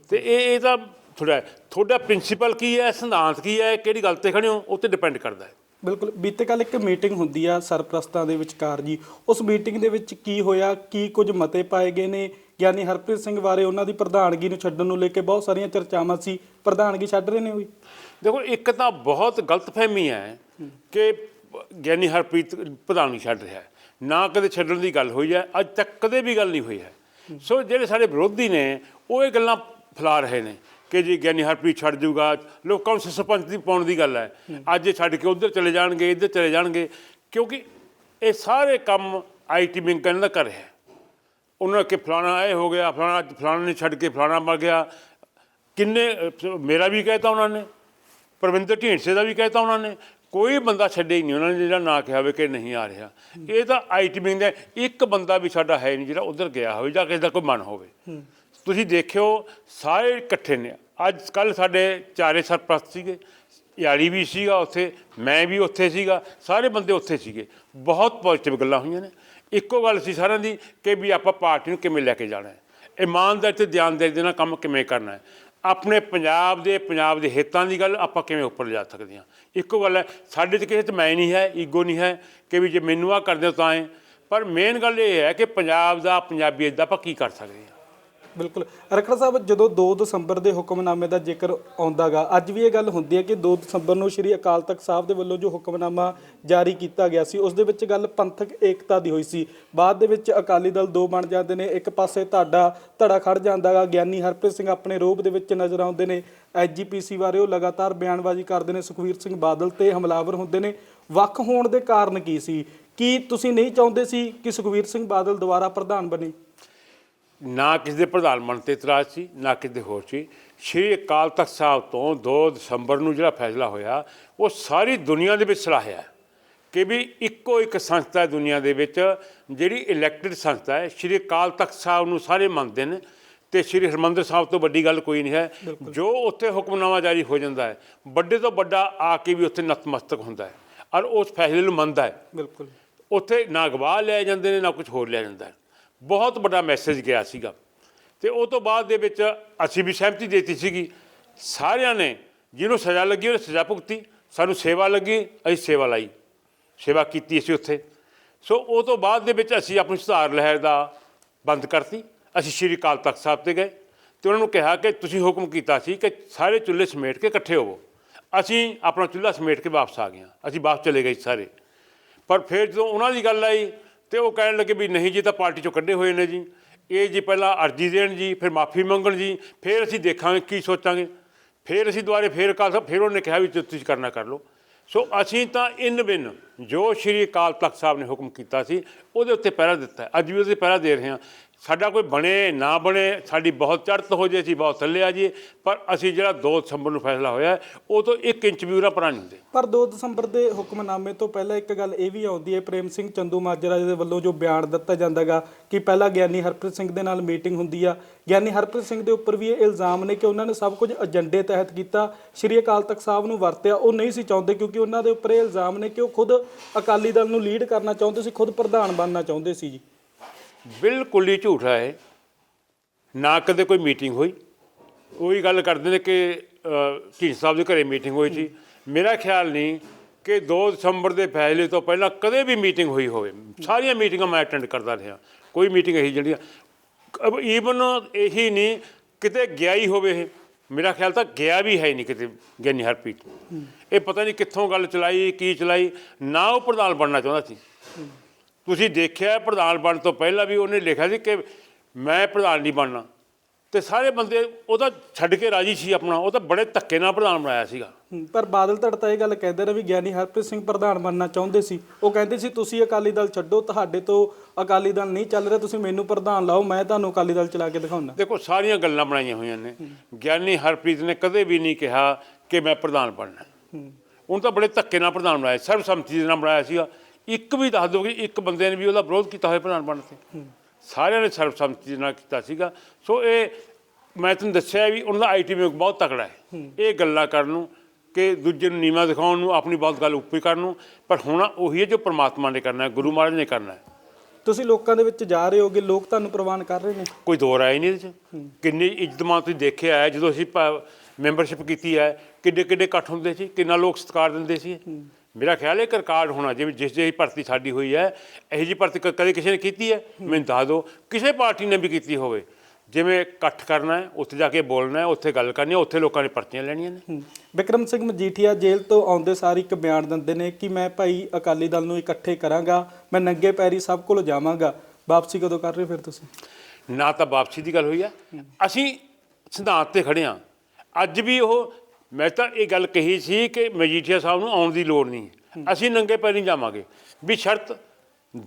ਤੇ ਇਹ ਇਹ ਤਾਂ ਥੋੜਾ ਤੁਹਾਡਾ ਪ੍ਰਿੰਸੀਪਲ ਕੀ ਹੈ ਸਿਧਾਂਤ ਕੀ ਹੈ ਕਿਹੜੀ ਗੱਲ ਤੇ ਖੜੇ ਹੋ ਉਹ ਤੇ ਡਿਪੈਂਡ ਕਰਦਾ ਹੈ। ਬਿਲਕੁਲ। ਬੀਤੇ ਕੱਲ ਇੱਕ ਮੀਟਿੰਗ ਹੁੰਦੀ ਆ ਸਰਪ੍ਰਸਤਾਂ ਦੇ ਵਿਚਕਾਰ ਜੀ। ਉਸ ਮੀਟਿੰਗ ਦੇ ਵਿੱਚ ਕੀ ਹੋਇਆ ਕੀ ਕੁਝ ਮਤੇ ਪਾਏ ਗਏ ਨੇ? ਗਿਆਨੀ ਹਰਪ੍ਰੀਤ ਸਿੰਘ ਬਾਰੇ ਉਹਨਾਂ ਦੀ ਪ੍ਰਧਾਨਗੀ ਨੂੰ ਛੱਡਣ ਨੂੰ ਲੈ ਕੇ ਬਹੁਤ ਸਾਰੀਆਂ ਚਰਚਾਵਾਂ ਸੀ। ਪ੍ਰਧਾਨਗੀ ਛੱਡ ਰਹੇ ਨੇ ਉਹ ਦੇਖੋ ਇੱਕ ਤਾਂ ਬਹੁਤ ਗਲਤਫਹਿਮੀ ਹੈ ਕਿ ਗਿਆਨੀ ਹਰਪ੍ਰੀਤ ਪ੍ਰਧਾਨ ਨਹੀਂ ਛੱਡ ਰਿਹਾ ਹੈ। ਨਾ ਕਦੇ ਛੱਡਣ ਦੀ ਗੱਲ ਹੋਈ ਹੈ ਅੱਜ ਤੱਕ ਕਦੇ ਵੀ ਗੱਲ ਨਹੀਂ ਹੋਈ ਹੈ। ਸੋ ਜਿਹੜੇ ਸਾਡੇ ਵਿਰੋਧੀ ਨੇ ਉਹ ਇਹ ਗੱਲਾਂ ਫੈਲਾ ਰਹੇ ਨੇ। ਕਿ ਜੀ ਗਿਆਨੀ ਹਰਪ੍ਰੀਤ ਛੱਡ ਜੂਗਾ ਲੋਕਾਂ ਨੂੰ ਸਰਪੰਚ ਦੀ ਪਾਉਣ ਦੀ ਗੱਲ ਹੈ। ਅੱਜ ਇਹ ਛੱਡ ਕੇ ਉਧਰ ਚਲੇ ਜਾਣਗੇ, ਇੱਧਰ ਚਲੇ ਜਾਣਗੇ। ਕਿਉਂਕਿ ਇਹ ਸਾਰੇ ਕੰਮ ਆਈਟੀ ਵਿੰਗ ਕਰਨ ਦਾ ਕਰ ਰਿਹਾ ਉਹਨਾਂ ਕਿ ਫਲਾਣਾ ਇਹ ਹੋ ਗਿਆ, ਫਲਾਣਾ ਫਲਾਣਾ ਨੇ ਛੱਡ ਕੇ ਫਲਾਣਾ ਮਰ ਗਿਆ। ਕਿੰਨੇ, ਮੇਰਾ ਵੀ ਕਹਿਤਾ ਉਹਨਾਂ ਨੇ, ਪਰਵਿੰਦਰ ਢੀਂਡਸੇ ਦਾ ਵੀ ਕਹਿਤਾ ਉਹਨਾਂ ਨੇ। ਕੋਈ ਬੰਦਾ ਛੱਡੇ ਹੀ ਨਹੀਂ ਉਹਨਾਂ ਨੇ, ਜਿਹੜਾ ਨਾ ਕਿਹਾ ਹੋਵੇ ਕਿ ਨਹੀਂ ਆ ਰਿਹਾ। ਇਹ ਤਾਂ ਆਈਟੀ ਵਿੰਗ ਦਾ ਇੱਕ ਬੰਦਾ ਵੀ ਸਾਡਾ ਹੈ ਨਹੀਂ ਜਿਹੜਾ ਉਧਰ ਗਿਆ ਹੋਵੇ, ਜਾਂ ਕਿਸੇ ਦਾ ਕੋਈ ਮਨ ਹੋਵੇ। ਤੁਸੀਂ ਦੇਖਿਓ, ਸਾਰੇ ਇਕੱਠੇ ਨੇ। ਅੱਜ ਕੱਲ ਸਾਡੇ ਚਾਰੇ ਸਰਪ੍ਰਸਤ ਸੀਗੇ, ਯਾਰੀ ਵੀ ਸੀਗਾ ਉੱਥੇ, ਮੈਂ ਵੀ ਉੱਥੇ ਸੀਗਾ, ਸਾਰੇ ਬੰਦੇ ਉੱਥੇ ਸੀਗੇ। ਬਹੁਤ ਪੋਜ਼ਿਟਿਵ ਗੱਲਾਂ ਹੋਈਆਂ ਨੇ। ਇੱਕੋ ਗੱਲ ਸੀ ਸਾਰਿਆਂ ਦੀ ਕਿ ਵੀ ਆਪਾਂ ਪਾਰਟੀ ਨੂੰ ਕਿਵੇਂ ਲੈ ਕੇ ਜਾਣਾ ਹੈ। ਇਮਾਨਦਾਰੀ ਤੇ ਧਿਆਨ ਦੇ ਨਾਲ ਕੰਮ ਕਿਵੇਂ ਕਰਨਾ ਹੈ। ਆਪਣੇ ਪੰਜਾਬ ਦੇ ਪੰਜਾਬ ਦੇ ਹਿੱਤਾਂ ਦੀ ਗੱਲ ਆਪਾਂ ਕਿਵੇਂ ਉੱਪਰ ਲਿਜਾ ਸਕਦੇ ਹਾਂ। ਇੱਕੋ ਗੱਲ ਹੈ, ਸਾਡੇ 'ਚ ਕਿਸੇ 'ਚ ਮੈਂ ਨਹੀਂ ਹੈ, ਈਗੋ ਨਹੀਂ ਹੈ ਕਿ ਵੀ ਜੇ ਮੈਨੂੰ ਆ ਕਰਦੇ ਹੋ ਤਾਂ ਹੈ ਪਰ ਮੇਨ ਗੱਲ ਇਹ ਹੈ ਕਿ ਪੰਜਾਬ ਦਾ ਪੰਜਾਬੀਅਤ ਦਾ ਆਪਾਂ ਕੀ ਕਰ ਸਕਦੇ ਹਾਂ। ਬਿਲਕੁਲ। ਰਖੜ ਸਾਹਿਬ, ਜਦੋਂ 2 ਦਸੰਬਰ ਦੇ ਹੁਕਮਨਾਮੇ ਦਾ ਜ਼ਿਕਰ ਆਉਂਦਾਗਾ, ਅੱਜ ਵੀ ਇਹ ਗੱਲ ਹੁੰਦੀ ਹੈ ਕਿ 2 ਦਸੰਬਰ ਨੂੰ ਸ੍ਰੀ ਅਕਾਲ ਤਖਤ ਸਾਹਿਬ ਦੇ ਵੱਲੋਂ ਜੋ ਹੁਕਮਨਾਮਾ ਜਾਰੀ ਕੀਤਾ ਗਿਆ ਸੀ, ਉਸ ਦੇ ਵਿੱਚ ਗੱਲ ਪੰਥਕ ਏਕਤਾ ਦੀ ਹੋਈ ਸੀ। ਬਾਅਦ ਦੇ ਵਿੱਚ ਅਕਾਲੀ ਦਲ ਦੋ ਬਣ ਜਾਂਦੇ ਨੇ, ਇੱਕ ਪਾਸੇ ਤੁਹਾਡਾ ਧੜਾ ਖੜ ਜਾਂਦਾਗਾ, ਗਿਆਨੀ ਹਰਪ੍ਰੀਤ ਸਿੰਘ ਆਪਣੇ ਰੂਪ ਦੇ ਵਿੱਚ ਨਜ਼ਰ ਆਉਂਦੇ ਨੇ। ਐਜੀਪੀਸੀ ਬਾਰੇ ਉਹ ਲਗਾਤਾਰ ਬਿਆਨਬਾਜ਼ੀ ਕਰਦੇ ਨੇ, ਸੁਖਵੀਰ ਸਿੰਘ ਬਾਦਲ ਤੇ ਹਮਲਾਵਰ ਹੁੰਦੇ ਨੇ। ਵੱਖ ਹੋਣ ਦੇ ਕਾਰਨ ਕੀ ਸੀ? ਕੀ ਤੁਸੀਂ ਨਹੀਂ ਚਾਹੁੰਦੇ ਸੀ ਕਿ ਸੁਖਵੀਰ ਸਿੰਘ ਬਾਦਲ ਦੁਬਾਰਾ ਪ੍ਰਧਾਨ ਬਣੇ? ਨਾ ਕਿਸੇ ਦੇ ਪ੍ਰਧਾਨ ਮੰਤਰੀ ਤੇ ਇਤਰਾਜ਼ ਸੀ ਨਾ ਕਿਸੇ ਦੇ ਹੋਰ ਸੀ। ਸ਼੍ਰੀ ਅਕਾਲ ਤਖਤ ਸਾਹਿਬ ਤੋਂ 2 ਦਸੰਬਰ ਨੂੰ ਜਿਹੜਾ ਫੈਸਲਾ ਹੋਇਆ ਉਹ ਸਾਰੀ ਦੁਨੀਆ ਦੇ ਵਿੱਚ ਸਲਾਹਿਆ ਕਿ ਵੀ ਇੱਕੋ ਇੱਕ ਸੰਸਥਾ ਦੁਨੀਆ ਦੇ ਵਿੱਚ ਜਿਹੜੀ ਇਲੈਕਟਿਡ ਸੰਸਥਾ ਹੈ ਸ਼੍ਰੀ ਅਕਾਲ ਤਖਤ ਸਾਹਿਬ ਨੂੰ ਸਾਰੇ ਮੰਨਦੇ ਨੇ ਤੇ ਸ਼੍ਰੀ ਹਰਮੰਦਰ ਸਾਹਿਬ ਤੋਂ ਵੱਡੀ ਗੱਲ ਕੋਈ ਨਹੀਂ ਹੈ। ਜੋ ਉੱਥੇ ਹੁਕਮਨਾਮਾ ਜਾਰੀ ਹੋ ਜਾਂਦਾ ਹੈ ਵੱਡੇ ਤੋਂ ਵੱਡਾ ਆ ਕੇ ਵੀ ਉੱਥੇ ਨਤਮਸਤਕ ਹੁੰਦਾ ਹੈ ਔਰ ਉਸ ਫੈਸਲੇ ਨੂੰ ਮੰਨਦਾ ਹੈ। ਬਿਲਕੁਲ। ਉੱਥੇ ਨਾ ਗਵਾਹ ਲਿਆ ਜਾਂਦੇ ਨੇ ਨਾ ਕੁਝ ਹੋਰ ਲਿਆ ਜਾਂਦਾ ਹੈ। ਬਹੁਤ ਵੱਡਾ ਮੈਸੇਜ ਗਿਆ ਸੀਗਾ। ਤੇ ਉਹ ਤੋਂ ਬਾਅਦ ਦੇ ਵਿੱਚ ਅਸੀਂ ਵੀ ਸਹਿਮਤੀ ਦਿੱਤੀ ਸੀਗੀ। ਸਾਰਿਆਂ ਨੇ ਜਿਹਨੂੰ ਸਜ਼ਾ ਲੱਗੀ, ਉਹਨੇ ਸਜ਼ਾ ਭੁਗਤੀ। ਸਾਨੂੰ ਸੇਵਾ ਲੱਗੀ, ਅਸੀਂ ਸੇਵਾ ਲਈ। ਸੇਵਾ ਕੀਤੀ ਅਸੀਂ ਉੱਥੇ। ਸੋ ਉਹ ਤੋਂ ਬਾਅਦ ਦੇ ਵਿੱਚ ਅਸੀਂ ਆਪਣੀ ਸੁਧਾਰ ਲਹਿਰ ਦਾ ਬੰਦ ਕਰਤੀ। ਅਸੀਂ ਸ਼੍ਰੀ ਅਕਾਲ ਤਖਤ ਸਾਹਿਬ ਤੇ ਗਏ। ਤੇ ਉਹਨਾਂ ਨੂੰ ਕਿਹਾ ਕਿ ਤੁਸੀਂ ਹੁਕਮ ਕੀਤਾ ਸੀ ਕਿ ਸਾਰੇ ਚੁੱਲ੍ਹੇ ਸਮੇਟ ਕੇ ਇਕੱਠੇ ਹੋਵੋ। ਅਸੀਂ ਆਪਣਾ ਚੁੱਲ੍ਹਾ ਸਮੇਟ ਕੇ ਵਾਪਸ ਆ ਗਏ ਹਾਂ। ਅਸੀਂ ਵਾਪਸ ਚਲੇ ਗਏ ਸਾਰੇ। ਪਰ ਫਿਰ ਜਦੋਂ ਉਹਨਾਂ ਦੀ ਗੱਲ ਆਈ ਤੇ ਉਹ ਕਹਿਣ ਲੱਗੇ ਵੀ ਨਹੀਂ ਜੀ ਤਾਂ ਪਾਰਟੀ ਚੋਂ ਕੱਢੇ ਹੋਏ ਨੇ ਜੀ। ਇਹ ਜੀ ਪਹਿਲਾਂ ਅਰਜੀ ਦੇਣ ਜੀ, ਫਿਰ ਮਾਫੀ ਮੰਗਣ ਜੀ, ਫਿਰ ਅਸੀਂ ਦੇਖਾਂਗੇ ਕੀ ਸੋਚਾਂਗੇ। ਫਿਰ ਅਸੀਂ ਦੁਬਾਰੇ ਫਿਰ ਅਕਾਲ ਸਾਹਿਬ ਫਿਰ ਉਹਨੇ ਕਿਹਾ ਵੀ ਤੁਸੀਂ ਕਰਨਾ ਕਰ ਲਓ। ਸੋ ਅਸੀਂ ਤਾਂ ਇਨ ਬਿਨ ਜੋ ਸ਼੍ਰੀ ਅਕਾਲ ਤਖਤ ਸਾਹਿਬ ਨੇ ਹੁਕਮ ਕੀਤਾ ਸੀ, ਉਹਦੇ ਉੱਤੇ ਪਹਿਰਾ ਦਿੱਤਾ ਅੱਜ ਵੀ ਉਹਦੇ ਪਹਿਰਾ ਦੇ ਰਹੇ ਹਾਂ। ਸਾਡਾ ਕੋਈ ਬਣੇ, ਨਾ ਬਣੇ, ਸਾਡੀ ਬਹੁਤ ਚੜ੍ਹਤ ਹੋ ਜੇ, ਅਸੀਂ ਬਹੁਤ ਥੱਲੇ ਆ ਜੀ ਪਰ ਅਸੀਂ ਜਿਹੜਾ 2 ਦਸੰਬਰ ਨੂੰ ਫੈਸਲਾ ਹੋਇਆ, ਉਹ ਤੋਂ 1 ਇੰਚ ਵੀ ਉਰਾ ਪਰਾਂ ਨਹੀਂ ਹੁੰਦੇ। ਪਰ 2 ਦਸੰਬਰ ਦੇ ਹੁਕਮਨਾਮੇ ਤੋਂ ਪਹਿਲਾਂ ਇੱਕ ਗੱਲ ਇਹ ਵੀ ਆਉਂਦੀ ਹੈ, ਪ੍ਰੇਮ ਸਿੰਘ ਚੰਦੂ ਮਾਜਰਾ ਜੀ ਦੇ ਵੱਲੋਂ ਜੋ ਬਿਆਨ ਦਿੱਤਾ ਜਾਂਦਾਗਾ, ਕਿ ਪਹਿਲਾਂ ਗਿਆਨੀ ਹਰਪ੍ਰੀਤ ਸਿੰਘ ਦੇ ਨਾਲ ਮੀਟਿੰਗ ਹੁੰਦੀ ਆ। ਗਿਆਨੀ ਹਰਪ੍ਰੀਤ ਸਿੰਘ ਦੇ ਉੱਪਰ ਵੀ ਇਹ ਇਲਜ਼ਾਮ ਨੇ ਕਿ ਉਹਨਾਂ ਨੇ ਸਭ ਕੁਝ ਏਜੰਡੇ ਤਹਿਤ ਕੀਤਾ। ਸ਼੍ਰੀ ਅਕਾਲ ਤਖਤ ਸਾਹਿਬ ਨੂੰ ਵਰਤਿਆ, ਉਹ ਨਹੀਂ ਸੀ ਚਾਹੁੰਦੇ ਕਿਉਂਕਿ ਉਹਨਾਂ ਦੇ ਉੱਪਰ ਇਹ ਇਲਜ਼ਾਮ ਨੇ ਕਿ ਉਹ ਖੁਦ ਅਕਾਲੀ ਦਲ ਨੂੰ ਲੀਡ ਕਰਨਾ ਚਾਹੁੰਦੇ ਸੀ, ਖੁਦ ਪ੍ਰਧਾਨ ਬਣਨਾ ਚਾਹੁੰਦੇ ਸੀ ਜੀ। ਬਿਲਕੁਲ ਹੀ ਝੂਠ ਹੈ। ਨਾ ਕਦੇ ਕੋਈ ਮੀਟਿੰਗ ਹੋਈ। ਉਹੀ ਗੱਲ ਕਰਦੇ ਨੇ ਕਿ ਢੀਂਡ ਸਾਹਿਬ ਦੇ ਘਰੇ ਮੀਟਿੰਗ ਹੋਈ ਸੀ। ਮੇਰਾ ਖਿਆਲ ਨਹੀਂ ਕਿ 2 ਦਸੰਬਰ ਦੇ ਫੈਸਲੇ ਤੋਂ ਪਹਿਲਾਂ ਕਦੇ ਵੀ ਮੀਟਿੰਗ ਹੋਈ ਹੋਵੇ। ਸਾਰੀਆਂ ਮੀਟਿੰਗਾਂ ਮੈਂ ਅਟੈਂਡ ਕਰਦਾ ਰਿਹਾ। ਕੋਈ ਮੀਟਿੰਗ ਇਹੀ ਜਿਹੜੀਆਂ ਈਵਨ ਇਹੀ ਨਹੀਂ ਕਿਤੇ ਗਿਆ ਹੀ ਹੋਵੇ ਇਹ। ਮੇਰਾ ਖਿਆਲ ਤਾਂ ਗਿਆ ਵੀ ਹੈ ਨਹੀਂ ਕਿਤੇ ਗਿਆਨੀ ਹਰਪ੍ਰੀਤ। ਇਹ ਪਤਾ ਨਹੀਂ ਕਿੱਥੋਂ ਗੱਲ ਚਲਾਈ ਕੀ ਚਲਾਈ। ਨਾ ਉਹ ਪ੍ਰਧਾਨ ਬਣਨਾ ਚਾਹੁੰਦਾ ਸੀ। ਤੁਸੀਂ ਦੇਖਿਆ ਪ੍ਰਧਾਨ ਬਣਨ ਤੋਂ ਪਹਿਲਾਂ ਵੀ ਉਹਨੇ ਲਿਖਿਆ ਸੀ ਕਿ ਮੈਂ ਪ੍ਰਧਾਨ ਨਹੀਂ ਬਣਨਾ। ਤੇ ਸਾਰੇ ਬੰਦੇ ਉਹਦਾ ਛੱਡ ਕੇ ਰਾਜੀ ਸੀ ਆਪਣਾ ਉਹ ਤਾਂ ਬੜੇ ਧੱਕੇ ਨਾਲ ਪ੍ਰਧਾਨ ਬਣਾਇਆ ਸੀਗਾ। ਪਰ ਬਾਦਲ ਧੜ ਤਾਂ ਇਹ ਗੱਲ ਕਹਿੰਦੇ ਨੇ ਵੀ ਗਿਆਨੀ ਹਰਪ੍ਰੀਤ ਸਿੰਘ ਪ੍ਰਧਾਨ ਬਣਨਾ ਚਾਹੁੰਦੇ ਸੀ। ਉਹ ਕਹਿੰਦੇ ਸੀ ਤੁਸੀਂ ਅਕਾਲੀ ਦਲ ਛੱਡੋ ਤੁਹਾਡੇ ਤੋਂ ਅਕਾਲੀ ਦਲ ਨਹੀਂ ਚੱਲ ਰਿਹਾ ਤੁਸੀਂ ਮੈਨੂੰ ਪ੍ਰਧਾਨ ਲਾਓ ਮੈਂ ਤੁਹਾਨੂੰ ਅਕਾਲੀ ਦਲ ਚਲਾ ਕੇ ਦਿਖਾਉਣਾ ਦੇਖੋ ਸਾਰੀਆਂ ਗੱਲਾਂ ਬਣਾਈਆਂ ਹੋਈਆਂ ਨੇ। ਗਿਆਨੀ ਹਰਪ੍ਰੀਤ ਨੇ ਕਦੇ ਵੀ ਨਹੀਂ ਕਿਹਾ ਕਿ ਮੈਂ ਪ੍ਰਧਾਨ ਬਣਨਾ। ਉਹਨੂੰ ਤਾਂ ਬੜੇ ਧੱਕੇ ਨਾਲ ਪ੍ਰਧਾਨ ਬਣਾਇਆ ਸਰਬਸੰਮਤੀ ਨਾਲ ਬਣਾਇਆ ਸੀਗਾ। ਇੱਕ ਵੀ ਦੱਸ ਦਿਓ ਕਿ ਇੱਕ ਬੰਦੇ ਨੇ ਵੀ ਉਹਦਾ ਵਿਰੋਧ ਕੀਤਾ ਹੋਇਆ ਪ੍ਰਧਾਨ ਬਣਨ ਤੇ ਸਾਰਿਆਂ ਨੇ ਸਰਬਸੰਮਤੀ ਦੇ ਨਾਲ ਕੀਤਾ ਸੀਗਾ। ਸੋ ਇਹ ਮੈਂ ਤੁਹਾਨੂੰ ਦੱਸਿਆ ਵੀ ਉਹਨਾਂ ਦਾ ਆਈਟੀ ਵਿੱਚ ਬਹੁਤ ਤਕੜਾ ਹੈ। ਇਹ ਗੱਲਾਂ ਕਰਨ ਨੂੰ ਕਿ ਦੂਜੇ ਨੂੰ ਨੀਵਾਂ ਦਿਖਾਉਣ ਨੂੰ ਆਪਣੀ ਬਹੁਤ ਗੱਲ ਉੱਪਰ ਕਰਨ ਨੂੰ। ਪਰ ਹੋਣਾ ਉਹੀ ਹੈ ਜੋ ਪ੍ਰਮਾਤਮਾ ਨੇ ਕਰਨਾ ਹੈ ਗੁਰੂ ਮਹਾਰਾਜ ਨੇ ਕਰਨਾ ਹੈ। ਤੁਸੀਂ ਲੋਕਾਂ ਦੇ ਵਿੱਚ ਜਾ ਰਹੇ ਹੋਗੇ ਲੋਕ ਤੁਹਾਨੂੰ ਪ੍ਰਵਾਨ ਕਰ ਰਹੇ ਨੇ? ਕੋਈ ਦੋ ਰਾਏ ਨਹੀਂ ਇਹਦੇ ਚ। ਕਿੰਨੀ ਇੱਜ਼ਤਮਾਨ ਤੁਸੀਂ ਦੇਖਿਆ ਹੈ ਜਦੋਂ ਅਸੀਂ ਮੈਂਬਰਸ਼ਿਪ ਕੀਤੀ ਹੈ ਕਿੱਡੇ ਕਿੱਡੇ ਇਕੱਠ ਹੁੰਦੇ ਸੀ ਕਿੰਨਾ ਲੋਕ ਸਤਿਕਾਰ ਦਿੰਦੇ ਸੀ। ਮੇਰਾ ਖਿਆਲ ਹੈ ਕਿ ਰਿਕਾਰਡ ਹੋਣਾ ਜਿਵੇਂ ਜਿਸ ਜਿਹੀ ਭਰਤੀ ਸਾਡੀ ਹੋਈ ਹੈ ਇਹੋ ਜਿਹੀ ਭਰਤੀ ਕ- ਕਦੇ ਕਿਸੇ ਨੇ ਕੀਤੀ ਹੈ? ਮੈਨੂੰ ਦੱਸ ਦਿਓ ਕਿਸੇ ਪਾਰਟੀ ਨੇ ਵੀ ਕੀਤੀ ਹੋਵੇ। ਜਿਵੇਂ ਇਕੱਠ ਕਰਨਾ ਹੈ ਉੱਥੇ ਜਾ ਕੇ ਬੋਲਣਾ ਹੈ ਉੱਥੇ ਗੱਲ ਕਰਨੀ ਹੈ ਉੱਥੇ ਲੋਕਾਂ ਨੇ ਪਰਚੀਆਂ ਲੈਣੀਆਂ ਨੇ। ਹੂੰ। ਵਿਕਰਮ ਸਿੰਘ ਮਜੀਠੀਆ ਜੇਲ੍ਹ ਤੋਂ ਆਉਂਦੇ ਸਾਰ ਇੱਕ ਬਿਆਨ ਦਿੰਦੇ ਨੇ ਕਿ ਮੈਂ ਭਾਈ ਅਕਾਲੀ ਦਲ ਨੂੰ ਇਕੱਠੇ ਕਰਾਂਗਾ ਮੈਂ ਨੰਗੇ ਪੈਰੀ ਸਭ ਕੋਲ ਜਾਵਾਂਗਾ। ਵਾਪਸੀ ਕਦੋਂ ਕਰ ਰਹੇ ਹੋ ਫਿਰ ਤੁਸੀਂ? ਨਾ ਤਾਂ ਵਾਪਸੀ ਦੀ ਗੱਲ ਹੋਈ ਹੈ। ਅਸੀਂ ਸਿਧਾਂਤ ਤੇ ਖੜੇ ਹਾਂ। ਅੱਜ ਵੀ ਉਹ ਮੈਂ ਤਾਂ ਇਹ ਗੱਲ ਕਹੀ ਸੀ ਕਿ ਮਜੀਠੀਆ ਸਾਹਿਬ ਨੂੰ ਆਉਣ ਦੀ ਲੋੜ ਨਹੀਂ। ਅਸੀਂ ਨੰਗੇ ਪੈਰੀ ਜਾਵਾਂਗੇ। ਵੀ ਸ਼ਰਤ